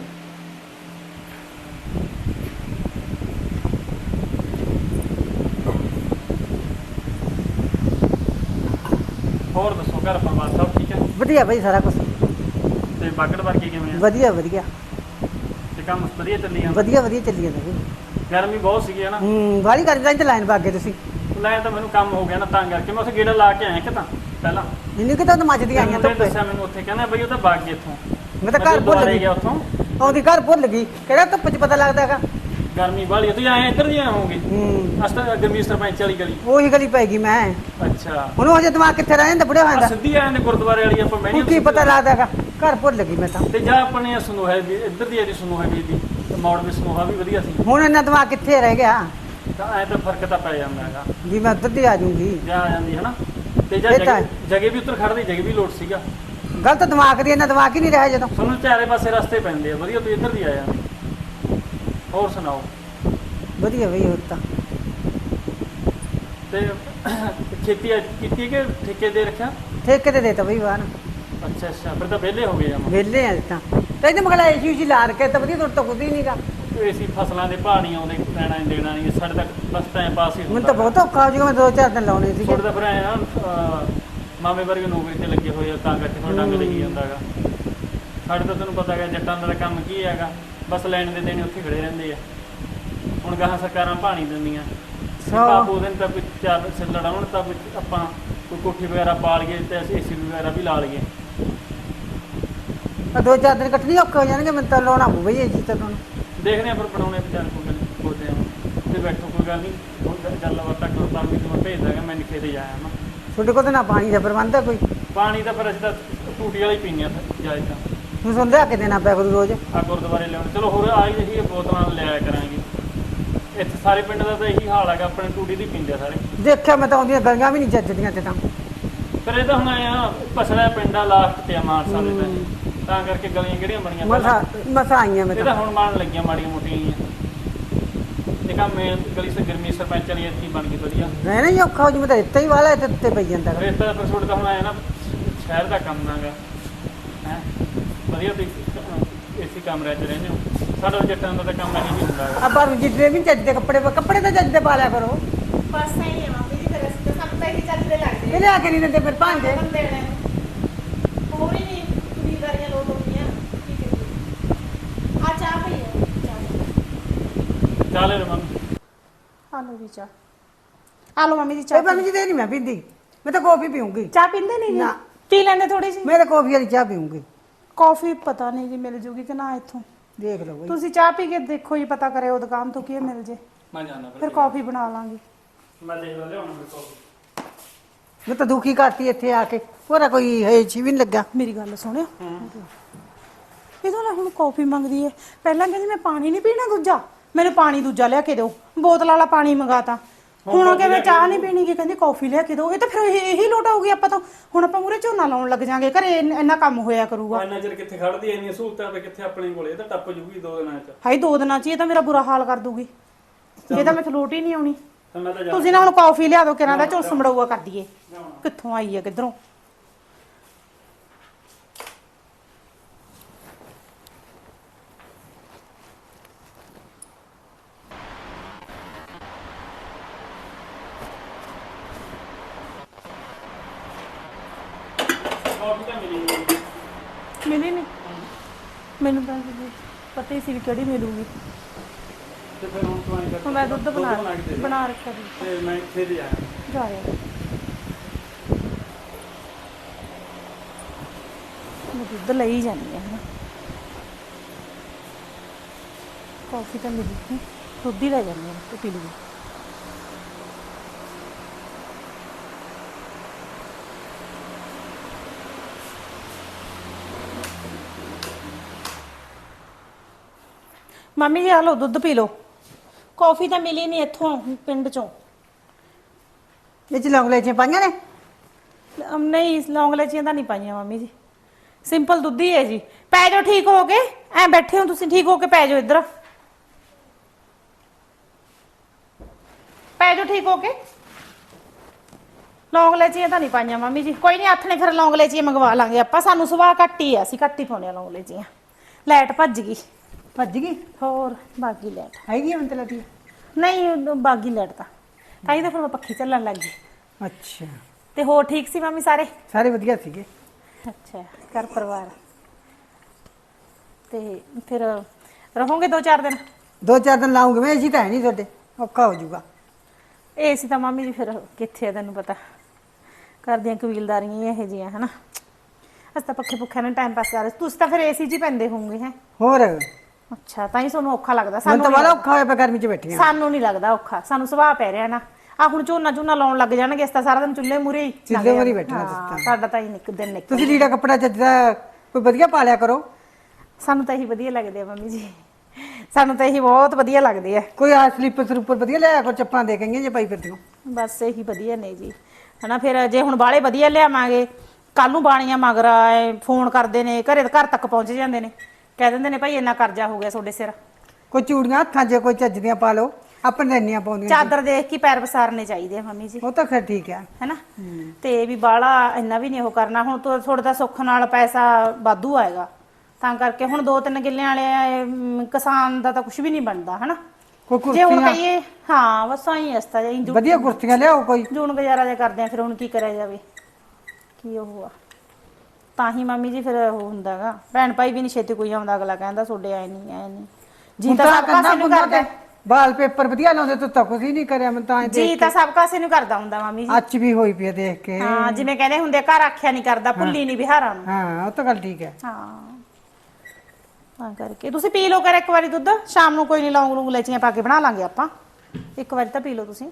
ਹੋਰ ਦੱਸੋ ਘਰ ਪਰਿਵਾਰ ਸਭ ਠੀਕ ਹੈ? ਵਧੀਆ ਬਈ ਸਾਰਾ ਕੁਝ ਤੇ ਬਾਗੜ ਵਰਗੇ ਕਿਵੇਂ ਆ? ਵਧੀਆ ਵਧੀਆ। ਕੰਮ ਵਧੀਆ ਚੱਲੀ ਜਾਂਦਾ। ਵਧੀਆ ਵਧੀਆ ਚੱਲੀ ਜਾਂਦਾ ਬਈ ਗਰਮੀ ਬਹੁਤ ਸੀਗੀ ਹੈ ਨਾ ਹੂੰ ਵਾਲੀ ਕਰ ਤਾਂ ਲਾਈਨ ਬਾਗੇ ਤੁਸੀਂ। ਲੈ ਤਾਂ ਮੈਨੂੰ ਕੰਮ ਹੋ ਗਿਆ ਨਾ ਤਾਂ ਕਰਕੇ। ਮੈਂ ਉੱਥੇ ਗੇੜਾ ਲਾ ਕੇ ਆਇਆ ਕਿ ਤਾਂ ਪਹਿਲਾਂ। ਜਿੰਨੀ ਕਿ ਤਾਂ ਮੱਚਦੀ ਆਈਆਂ ਧੁੱਪੇ? ਦੱਸਿਆ ਮੈਨੂੰ ਉੱਥੇ ਕਹਿੰਦਾ ਬਈ ਉਹ ਤਾਂ ਬਾਗ ਗਿਆ ਇੱਥੋਂ। ਮੈਂ ਤਾਂ ਘਰ ਭੁੱਲ ਗਈ। ਉੱਥੋਂ। ਆਉਂਦੀ ਘਰ ਭੁੱਲ ਗਈ। ਕਿਹੜਾ ਧੁੱਪ 'ਚ ਪਤਾ ਲੱਗਦਾ ਹੈਗਾ? ਗਰਮੀ ਬਾਹਲੀ ਤੁਸੀਂ ਆਏ ਇੱਧਰ ਜੀ ਆਏ ਹੋਗੇ ਹੂੰ ਅਸਤਾ ਗਰਮੀ ਸਰਪੰਚ ਵਾਲੀ ਗਲੀ। ਉਹੀ ਗਲੀ ਪੈ ਗਈ ਮੈਂ। ਅੱਛਾ। ਉਹਨੂੰ ਹਜੇ ਦਿਮਾਗ ਕਿੱਥੇ ਰਹਿ ਜਾਂਦਾ ਆਹ ਹੁੰਦਾ? ਸਿੱਧੀ ਆਏ ਨੇ ਗੁਰਦੁਆਰੇ ਵਾਲੀ ਆਪਾਂ ਮੈਂ ਹੁਣ ਕੀ ਪਤਾ ਲੱਗਦਾ ਹੈਗਾ? ਘਰ ਭੁੱਲ ਗਈ ਮੈਂ ਤਾਂ। ਤੇ ਜਾਂ ਆਪਣੇ ਸੁਨੋਹਾ ਵੀ ਇੱਧਰ ਦੀ ਜਿਹੜੀ ਸੁਨੋਹਾ ਵੀ ਦੀ ਤੇ ਮੋੜ ਵੀ ਸੁਨੋਹਾ ਵੀ ਵਧੀਆ ਸੀ। ਹੁਣ ਇੰਨਾ ਦਿਮਾਗ ਕਿੱਥੇ ਰਹਿ ਗਿਆ? ਤਾਂ ਐ ਤਾਂ ਫ਼ਰਕ ਤਾਂ ਪੈ ਜਾਂਦਾ ਹੈਗਾ। ਵੀ ਮੈਂ ਉੱਧਰ ਦੀ ਆ ਜਾਊਂਗੀ। ਜਾਂ ਆ ਜਾਂਦੀ ਹੈ ਨਾ ਤੇ ਜਾਂ ਇਹ ਤਾਂ ਵੀ ਉੱਤਰ ਖੜਦੀ ਜਗੇ ਵੀ ਲੋਟ ਸੀਗਾ। ਗਲਤ ਦਿਮਾਗ ਦੀ ਇੰਨਾ ਦਿਮਾਗ ਹੀ ਨਹੀਂ ਰਿਹਾ ਜਦੋਂ। ਤੁਹਾਨੂੰ ਚਾਰੇ ਪਾਸੇ ਰਸਤੇ ਪੈਂਦੇ ਆ। ਵਧੀਆ ਤੁਸੀਂ ਇੱਧਰ ਦੀ ਆ ਜਾਂਦੇ। ਹੋਰ ਸੁਣਾਓ? ਵਧੀਆ ਬਈ ਹੋਰ ਤਾਂ। ਤੇ ਖੇਤੀ ਅੱਜ ਕੀਤੀ ਕਿ ਠੇਕੇ ਦੇ ਰੱਖਿਆ? ਠੇਕੇ ਤੇ ਦੇਤਾ ਬਈ ਬਾਹਰ। ਅੱਛਾ ਅੱਛਾ। ਫਿਰ ਤਾਂ ਵਿਹਲੇ ਹੋ ਗਏ ਜਮਾ ਵਿਹਲੇ ਆ ਤਾਂ। ਤੈਨੂੰ ਮਗਲਾ ਏਸੀ ਜੀ ਲਾ ਕੇ ਤਾਂ ਵਧੀਆ ਤੁਰ ਤਾਂ ਕੁਝ ਹੀ ਨਹੀਂਗਾ ਏਸੀ ਫਸਲਾਂ ਦੇ ਭਾਅ ਨਹੀਂ ਆਉਂਦੇ ਲੈਣਾ ਨਹੀਂ ਦੇਣਾ ਨਹੀਂ ਸਾਡੇ ਤਾਂ ਬਸ ਟਾਈਮ ਪਾਸ ਹੀ ਮੈਨੂੰ ਹੁੰਦਾ। ਤਾਂ ਬਹੁਤ ਔਖਾ ਹੋ ਜਾਊਗਾ ਮੈਂ ਦੋ ਚਾਰ ਦਿਨ ਲਾਉਣੇ ਸੀਗੇ। ਤੁਹਾਡੇ ਤਾਂ ਫਿਰ ਐਂ ਆ ਅਹ, ਮਾਮੇ ਵਰਗੇ ਨੌਕਰੀ ਤੇ ਲੱਗੇ ਹੋਏ ਆ ਤਾਂ ਕਰਕੇ ਥੋੜਾ ਡੰਗ ਲਈ ਜਾਂਦਾ ਹੈਗਾ। ਸਾਡੇ ਤਾਂ ਤੈਨੂੰ ਪਤਾ ਹੈਗਾ ਜੱਟਾਂ ਦਾ ਕੰਮ ਕੀ ਹੈਗਾ। ਬਸ ਲੈਣ ਦੇ ਦੇਣੇ ਉੱਥੇ ਖੜੇ ਰਹਿੰਦੇ ਆ। ਹੁਣ ਗਾਹਾਂ ਸਰਕਾਰਾਂ ਪਾਣੀ ਦਿੰਦੀਆਂ। ਸੌ। ਬਾਪੂ ਦਿਨ ਤਾਂ ਕੋਈ ਚਾਰ ਸਿਰ ਲੜਾਉਣ ਤਾਂ ਵੀ ਆਪਾਂ ਕੋਈ ਕੋਠੀ ਵਗੈਰਾ ਪਾ ਲਈਏ ਤੇ ਏਸੀ ਵਗੈਰਾ ਵੀ ਲਾ ਲਈਏ। ਆਹ ਦੋ ਚਾਰ ਦਿਨ ਕੱਟਣੀ ਔਖੇ ਹੋ ਜਾਣਗੇ ਮੈਨੂੰ ਤਾਂ ਲਾਉਣਾ ਪਊ ਬਈ ਏਸੀ ਤਾਂ ਤੁਹਾਨੂੰ ਦੇਖਦੇ ਆ ਫਿਰ ਬਣਾਉਣੇ ਵਿਚਾਰ ਕੋਈ ਗੱਲ ਨੀ, ਆ ਤੇ ਬੈਠੋ ਕੋਈ ਗੱਲ ਨਹੀਂ। ਹੁਣ ਗੱਲ ਬਾਤਾਂ ਕਰੋ ਤਾਂ ਵੀ ਮੈਂ ਭੇਜ ਦਾਂਗਾ ਮੈਂ ਨਿੱਕੇ ਤੇ ਜਾਇਆ ਮੈਂ ਤੁਹਾਡੇ ਕੋਲ ਤਾਂ ਨਾ ਪਾਣੀ ਦਾ ਪ੍ਰਬੰਧ ਹੈ ਕੋਈ? ਪਾਣੀ ਤਾਂ ਫਿਰ ਅਸੀਂ ਤਾਂ ਟੂਟੀ ਵਾਲਾ ਪੀਂਦੇ ਆ ਜਾਇਜ਼ ਤਾਂ। ਹੁਣ ਤੁਹਾਨੂੰ ਲਿਆ ਕੇ ਦੇਣਾ ਪਿਆ ਕਰੂ ਰੋਜ਼? ਆ ਗੁਰਦੁਆਰੇ ਲਿਆਉਣ। ਚਲੋ ਹੋਰ ਆਈ ਜਿਹੀ ਬੋਤਲਾਂ ਲਿਆਇਆ ਕਰਾਂਗੇ। ਇੱਥੇ ਸਾਰੇ ਪਿੰਡ ਦਾ ਤਾਂ ਇਹੀ ਹਾਲ ਹੈਗਾ ਆਪਣੇ ਟੂਟੀ ਦੀ ਪੀਂਦੇ ਆ ਸਾਰੇ। ਦੇਖਿਆ ਮੈਂ ਤਾਂ ਆਉਂਦੀਆਂ ਗਲੀਆਂ ਵੀ ਨਹੀਂ ਜੱਜਦੀਆਂ ਤੇ ਤਾਂ। ਫਿਰ ਇਹ ਤਾਂ ਹੁਣ ਆਇਆ ਪਸੜਾ ਪਿੰਡਾ ਲਾਸਟ ਤੇ ਆ ਮਾਨਸਾ ਦੇ ਤਾਂ। ਤਾਂ ਕਰਕੇ ਗਲੀਆਂ ਕਿਹੜੀਆਂ ਬਣੀਆਂ ਮਸਾ ਮਸਾ ਆਈਆਂ ਮੈਂ ਇਹ ਤਾਂ ਹੁਣ ਮਾਰਨ ਲੱਗੀਆਂ ਮਾੜੀਆਂ ਮੋਟੀਆਂ ਹੀ ਆ ਇਹ ਕੰਮ ਮੇਨ ਗਲੀ ਸੇ ਗਰਮੀ ਸਰਪੰਚ ਵਾਲੀ ਇੱਥੇ ਬਣ ਗਈ ਵਧੀਆ। ਰਹਿਣਾ ਹੀ ਔਖਾ ਹੋ ਜੂ ਮੈਂ ਤਾਂ ਇੱਥੇ ਹੀ ਵਾਲਾ ਇੱਥੇ ਉੱਤੇ ਪਈ ਜਾਂਦਾ ਗਾ। ਰੇਤਾ ਫਿਰ ਤੁਹਾਡਾ ਤਾਂ ਹੁਣ ਆਇਆ ਨਾ ਸ਼ਹਿਰ ਦਾ ਕੰਮ ਨਾਗਾ ਹੈ? ਵਧੀਆ ਤੇ ਏਸੀ ਕਮਰੇ 'ਚ ਰਹਿੰਦੇ ਹੋ। ਸਾਡਾ ਜੱਟਾਂ ਦਾ ਤਾਂ ਕੰਮ ਨਹੀਂ ਹੁੰਦਾ ਹੈਗਾ। ਆ ਪਰ ਜਿੱਦੇ ਵੀ ਚੱਜ ਦੇ ਕੱਪੜੇ ਪਾ- ਕੱਪੜੇ ਤਾਂ ਚੱਜ ਦੇ ਪਾ ਲਿਆ ਕਰੋ। ਬਸ ਐਂ ਹੈ ਮੰਮੀ ਜੀ ਫਿਰ ਅਸੀਂ ਤਾਂ ਸਾਨੂੰ ਤਾਂ ਇਹੀ ਚੱਲਦੇ ਲੱਗਦੇ ਇਹ ਲਿਆ ਕੇ ਨਹੀਂ ਦਿੰਦੇ ਫਿਰ ਭਾਂਡੇ। ਬੰਦੇ ਨੇ। ਹੋਰ ਹੀ ਨਹੀਂ ਕੁੜੀਦਾਰੀਆਂ ਲੋਟ ਹੁੰਦੀਆਂ ਕੀ ਕਰੀਏ ਆ ਚਾਹ ਪਈ ਹੈ ਚਾਹ ਮੰਮੀ। ਆ ਲਓ ਜੀ ਚਾਹ। ਆ ਲਓ ਮੰਮੀ ਇਹ ਚਾਹ ਜੀ ਦੇ ਨਹੀਂ ਮੈਂ ਪੀਂਦੀ। ਮੈਂ ਤਾਂ ਕੌਫੀ ਪੀਉਂਗੀ ਚਾਹ ਪੀਂਦੇ ਨਹੀਂ ਜੀ? ਨਾ। ਪੀ ਲੈਂਦੇ ਥੋੜੀ ਜੀ ਮੈਂ ਤਾਂ ਕੌਫੀ ਵਾਲੀ ਚਾਹ ਪੀਉਂਗੀ ਕਾਫੀ ਪਤਾ ਨਹੀਂ ਜੀ ਮਿਲ ਜੂਗੀ ਕਿ ਨਾ ਇੱਥੋਂ। ਦੇਖ ਲਓ ਬਈ। ਤੁਸੀਂ ਚਾਹ ਪੀ ਕੇ ਦੇਖੋ ਜੀ ਪਤਾ ਕਰਿਓ ਦੁਕਾਨ ਤੋਂ ਕੀ ਮਿਲ ਜੇ। ਮੈਂ ਜਾਣਾ ਫਿਰ। ਕਾਫੀ ਬਣਾ ਲਾਂਗੇ। ਮੈਂ ਦੇਖ ਲਾ ਲਿਆਉਣਾ ਮੇਰੇ ਕੋਲ ਮੈਂ ਤਾਂ ਦੁਖੀ ਕਰਤੀ ਇੱਥੇ ਆ ਕੇ। ਉਹਦਾ ਕੋਈ ਹੈ ਚੀ ਵੀ ਨਹੀਂ ਲੱਗਾ? ਮੇਰੀ ਗੱਲ ਸੁਣਿਓ। ਇਹਦੋਂ ਨਾ ਹੁਣ ਕਾਫੀ ਮੰਗਦੀ ਹੈ ਪਹਿਲਾਂ ਕਹਿੰਦੀ ਮੈਂ ਪਾਣੀ ਨਹੀਂ ਪੀਣਾ ਦੂਜਾ। ਮੈਨੂੰ ਪਾਣੀ ਦੂਜਾ ਲਿਆ ਕੇ ਦਿਓ। ਬੋਤਲ ਵਾਲਾ ਪਾਣੀ ਮੰਗਾਤਾ। ਹੁਣ ਉਹ ਕਹਿੰਦੇ ਚਾਹ ਨਹੀਂ ਪੀਣੀ ਕਿ ਕਹਿੰਦੀ ਕਾਫੀ ਲਿਆ ਕੇ ਦਿਓ। ਇਹ ਤਾਂ ਫਿਰ ਇਹ- ਇਹੀ ਲੋਟ ਆਊਗੀ ਆਪਾਂ ਤਾਂ। ਹੁਣ ਆਪਾਂ ਮੂਰੇ ਝੋਨਾ ਲਾਉਣ ਲੱਗ ਜਾਾਂਗੇ। ਘਰੇ ਇੰਨ- ਇੰਨਾ ਕੰਮ ਹੋਇਆ ਕਰੂਗਾ। ਇੰਨਾ ਚਿਰ ਕਿੱਥੇ ਖੜਦੀ ਐ ਇੰਨੀਆਂ ਸਹੂਲਤਾਂ ਤੇ ਕਿੱਥੇ ਆਪਣੇ ਕੋਲੇ। ਇਹ ਤਾਂ ਟੱਪ ਜੂਗੀ ਦੋ ਦਿਨਾਂ ਚ। ਹਾਈ ਦੋ ਦਿਨਾਂ ਚ ਹੀ ਇਹ ਤਾਂ ਮੇਰਾ ਬੁਰਾ ਹਾਲ ਕਰ ਦੂਗੀ। ਇਹ ਤਾਂ ਮੈਥੋਂ ਲੋਟ ਹੀ ਨਹੀਂ ਆਉਣੀ। ਤਾਂ ਮੈਂ ਤਾਂ ਜਾ ਤੁਸੀਂ ਨਾ ਹੁਣ ਕਾਫੀ ਲਿਆ ਦਿਓ ਕਿਰਾਂ ਦਾ ਝੁਲਸ ਮੜਾਊਆ ਕਰ ਦਈਏ ਕਿੱਥੋਂ ਆਈ ਹੈ ਕਿੱਧਰੋਂ? ਤਾਂ ਮਿਲੀ ਨਹੀਂ। ਮਿਲੀ ਨਹੀਂ? ਮੈਨੂੰ ਤਾਂ ਜੀ ਪਤਾ ਹੀ ਸੀ ਵੀ ਕਿਹੜੀ ਮਿਲੂਗੀ। ਤੇ ਫਿਰ ਹੁਣ ਤੂੰ ਐਂ ਕਰ ਹੁਣ ਮੈਂ ਦੁੱਧ ਬਣਾ ਕੇ ਦੇ ਦੇ। ਬਣਾ ਰੱਖਿਆ ਜੀ ਤੇ ਮੈਂ ਇੱਥੇ ਦੇ ਆਇਆ। ਜਾਇਆ ਮੈਂ ਦੁੱਧ ਲਈ ਜਾਂਦੀ ਹਾਂ। ਹਨਾ ਕਾਫੀ ਤਾਂ ਮਿਲੀ ਨਹੀਂ ਦੁੱਧ ਹੀ ਲੈ ਜਾਂਦੀ ਹਾਂ ਤੇ ਪੀ ਲੂਗੀ ਮੰਮੀ ਜੀ ਆ ਲਓ ਦੁੱਧ ਪੀ ਲਓ। ਕਾਫੀ ਤਾਂ ਮਿਲੀ ਨਹੀਂ ਇੱਥੋਂ ਪਿੰਡ ਚੋਂ। ਇਹ ਚ ਲੌਂਗ ਲੈਚੀਆਂ ਪਾਈਆਂ ਨੇ? ਅਮ ਨਹੀਂ ਲੌਂਗ ਲੈਚੀਆਂ ਤਾਂ ਨਹੀਂ ਪਾਈਆਂ ਮੰਮੀ ਜੀ। ਸਿੰਪਲ ਦੁੱਧ ਹੀ ਹੈ ਜੀ। ਪੈ ਜਾਓ ਠੀਕ ਹੋ ਕੇ ਐ ਬੈਠੇ ਹੋ ਤੁਸੀਂ ਠੀਕ ਹੋ ਕੇ ਪੈ ਜਾਓ ਇੱਧਰ। ਪੈ ਜਾਓ ਠੀਕ ਹੋ ਕੇ। ਲੌਂਗ ਲੈਚੀਆਂ ਤਾਂ ਨਹੀਂ ਪਾਈਆਂ ਮੰਮੀ ਜੀ। ਕੋਈ ਨਹੀਂ ਨੇ ਫਿਰ ਲੌਂਗ ਲੈਚੀਆਂ ਮੰਗਵਾ ਲਾਂਗੇ ਆਪਾਂ। ਸਾਨੂੰ ਸੁਬਾਹ ਘੱਟ ਹੀ ਆ ਅਸੀਂ ਘੱਟ ਹੀ ਪਾਉਂਦੇ ਆ ਲੌਂਗ ਲੈਚੀਆਂ ਲਾਈਟ ਭੱਜ ਗਈ। ਭੱਜ ਗਈ? ਹੋਰ ਬਾਗੀ ਲਾਈਟ ਹੈਗੀ ਆ ਮਤਲਬ ਦੀ ਨਹੀਂ ਉਦੋਂ ਬਾਗੀ ਲਾਈਟ ਤਾਂ। ਤਾਂ ਹੀ ਤਾਂ ਫਿਰ ਮੈਂ ਪੱਖੀ ਚੱਲਣ ਲੱਗ ਗਈ। ਅੱਛਾ। ਤੇ ਹੋਰ ਠੀਕ ਸੀ ਮੰਮੀ ਸਾਰੇ? ਸਾਰੇ ਵਧੀਆ ਸੀਗੇ। ਅੱਛਾ ਘਰ ਪਰਿਵਾਰ। ਤੇ ਫਿਰ ਰਹੋਗੇ ਦੋ ਚਾਰ ਦਿਨ? ਦੋ ਚਾਰ ਦਿਨ ਲਾਉਂਗੇ ਮੈਂ ਅਸੀਂ ਤਾਂ ਹੈ ਨਹੀਂ ਤੁਹਾਡੇ। ਔਖਾ ਹੋ ਜਾਊਗਾ। ਇਹ ਸੀ ਤਾਂ ਮਾਮੀ ਜੀ ਫਿਰ ਕਿੱਥੇ ਆ ਤੈਨੂੰ ਪਤਾ। ਕਰਦੀਆਂ ਕਬੀਲਦਾਰੀਆਂ ਇਹੋ ਜਿਹੀਆਂ ਹਨਾ। ਅਸੀਂ ਤਾਂ ਪੱਖੇ ਪੁੱਖਿਆਂ ਨਾਲ ਟਾਈਮ ਪਾਸ ਕਰ ਰਹੇ। ਤੁਸੀਂ ਤਾਂ ਫਿਰ ਏਸੀ ਹੀ ਪੈਂਦੇ ਹੋਵੋਗੇ ਹੈ। ਹੋਰ? ਅੱਛਾ ਤਾਂ ਹੀ ਤੁਹਾਨੂੰ ਔਖਾ ਲੱਗਦਾ। ਮੈਨੂੰ ਸਾਨੂੰ ਤਾਂ ਬੜਾ ਔਖਾ ਹੋਇਆ ਪਿਆ ਗਰਮੀ 'ਚ ਬੈਠੀਆਂ ਸਾਨੂੰ ਨਹੀਂ ਲੱਗਦਾ ਔਖਾ ਸਾਨੂੰ ਸੁਭਾਅ ਪੈ ਰਿਹਾ ਨਾ। ਆ ਹੁਣ ਝੋਨਾ ਝੋਨਾ ਲਾਉਣ ਲੱਗ ਜਾਣਗੇ ਇਸ ਤਾਂ ਸਾਰਾ ਦਿਨ ਚੁੱਲ੍ਹੇ ਮੂਰੇ ਹੀ ਲੰਘ ਜਾਂਦਾ। ਬੈਠਣਾ ਤੁਸੀਂ ਸਾਡਾ ਤਾਂ ਹੀ ਨਿਕ ਦਿਨ ਨਿਕਲ ਤੁਸੀਂ ਲੀੜਾ ਕੱਪੜਾ ਚੱਜਦਾ ਕੋਈ ਵਧੀਆ ਪਾ ਲਿਆ ਕਰੋ। ਸਾਨੂੰ ਤਾਂ ਇਹੀ ਵਧੀਆ ਲੱਗਦੇ ਆ ਮੰਮੀ ਜੀ। ਸਾਨੂੰ ਤਾਂ ਇਹੀ ਬਹੁਤ ਵਧੀਆ ਲੱਗਦੇ ਆ। ਕੋਈ ਆ ਸਲੀਪਰ ਸਰੂਪਰ ਵਧੀਆ ਲਿਆ ਕਰੋ ਚੱਪਲਾਂ ਦੇ ਗਈਆਂ ਜੇ ਪਾਈ ਫਿਰਦੀ ਹੋ। ਬਸ ਇਹੀ ਵਧੀਆ ਨੇ ਜੀ। ਹਨਾ ਫਿਰ ਜੇ ਹੁਣ ਬਾਲੇ ਵਧੀਆ ਲਿਆਵਾਂਗੇ ਕੱਲ ਨੂੰ ਬਾਣੀਆਂ ਮਗਰ ਆਏ ਫੋਨ ਕਰਦੇ ਨੇ ਘਰੇ ਘਰ ਤੱਕ ਪਹੁੰਚ ਜਾਂਦੇ ਨੇ। ਕਹਿ ਦਿੰਦੇ ਨੇ ਭਾਈ ਇੰਨਾ ਕਰਜ਼ਾ ਹੋ ਗਿਆ ਤੁਹਾਡੇ ਸਿਰ। ਕੋਈ ਚੂੜੀਆਂ ਹੱਥਾਂ 'ਚ ਕੋਈ ਚੱਜਦੀਆਂ ਪਾ ਲਓ। ਆਪਣੇ ਇੰਨੀਆਂ ਪਾਉਂਦੀਆਂ ਚਾਦਰ ਦੇਖ ਕੇ ਪੈਰ ਪਸਾਰਨੇ ਚਾਹੀਦੇ ਆ ਮੰਮੀ ਜੀ। ਉਹ ਤਾਂ ਫਿਰ ਠੀਕ ਹੈ ਹੈਨਾ? ਤੇ ਵੀ ਬਾਲਾ ਇੰਨਾ ਵੀ ਨਹੀਂ ਉਹ ਕਰਨਾ। ਹੁਣ ਤੋਂ ਥੋੜਾ ਦਾ ਸੁੱਖ ਨਾਲ ਪੈਸਾ ਵਾਧੂ ਆਏਗਾ। ਤਾਂ ਕਰਕੇ ਹੁਣ ਦੋ ਤਿੰਨ ਕਿੱਲਿਆਂ ਵਾਲੇ ਅਮ, ਕਿਸਾਨ ਦਾ ਤਾਂ ਕੁਝ ਵੀ ਨਹੀਂ ਬਣਦਾ ਹਨਾ? ਕੋਈ ਜੇ ਹੁਣ ਕੁਰਸੀਆਂ। ਕਹੀਏ ਹਾਂ ਬਸ ਆਈ ਅਸਤਾ ਜਾਈ ਵਧੀਆ ਕੁਰਸੀਆਂ ਲਿਆਓ ਕੋਈ। ਜੂਨ ਗੁਜ਼ਾਰਾ ਜਿਹਾ ਕਰਦੇ ਆ ਫਿਰ ਹੁਣ ਕੀ ਕਰਿਆ ਜਾਵੇ। ਕੀ ਉਹ ਆ? ਤਾਂ ਹੀ ਮੰਮੀ ਜੀ ਫਿਰ ਉਹ ਹੁੰਦਾਗਾ। ਭੈਣ ਭਾਈ ਵੀ ਨਹੀਂ ਛੇਤੀ ਕੋਈ ਆਉਂਦਾ ਅਗਲਾ ਕਹਿੰਦਾ ਤੁਹਾਡੇ ਆਏ ਨਹੀਂ ਆਏ ਨਹੀਂ ਜੀ ਤਾਂ ਸਭ ਕਾਸੇ ਨੂੰ ਕਰਦਾ। ਬਾਲ ਪੇਪਰ ਵਧੀਆ ਲਾਉਂਦੇ ਤੂੰ ਤਾਂ ਕੁਝ ਹੀ ਨਹੀਂ ਕਰਿਆ ਮੈਂ ਤਾਂ ਜੀ ਤਾਂ ਸਭ ਕਾਸੇ ਨੂੰ ਕਰਦਾ ਹੁੰਦਾ ਮੰਮੀ ਜੀ। ਅੱਜ ਵੀ ਹੋਈ ਪਈ ਆ ਦੇਖ ਕੇ। ਹਾਂ ਜਿਵੇਂ ਕਹਿੰਦੇ ਹੁੰਦੇ ਘਰ ਆਖਿਆ ਨਹੀਂ ਕਰਦਾ ਭੁੱਲੀ ਨਹੀਂ ਬਿਹਾਰਾਂ ਨੂੰ। ਹਾਂ ਉਹ ਤਾਂ ਗੱਲ ਠੀਕ ਹੈ। ਹਾਂ। ਤਾਂ ਕਰਕੇ ਤੁਸੀਂ ਪੀ ਲਓ ਕਰ ਇੱਕ ਵਾਰੀ ਦੁੱਧ ਸ਼ਾਮ ਨੂੰ ਕੋਈ ਨਹੀਂ ਲੌਂਗ ਲੂੰਗ ਲੈਚੀਆਂ ਪਾ ਕੇ ਬਣਾ ਲਾਂਗੇ ਆਪਾਂ। ਇੱਕ ਵਾਰੀ ਤਾਂ ਪੀ ਲਓ ਤੁਸੀਂ।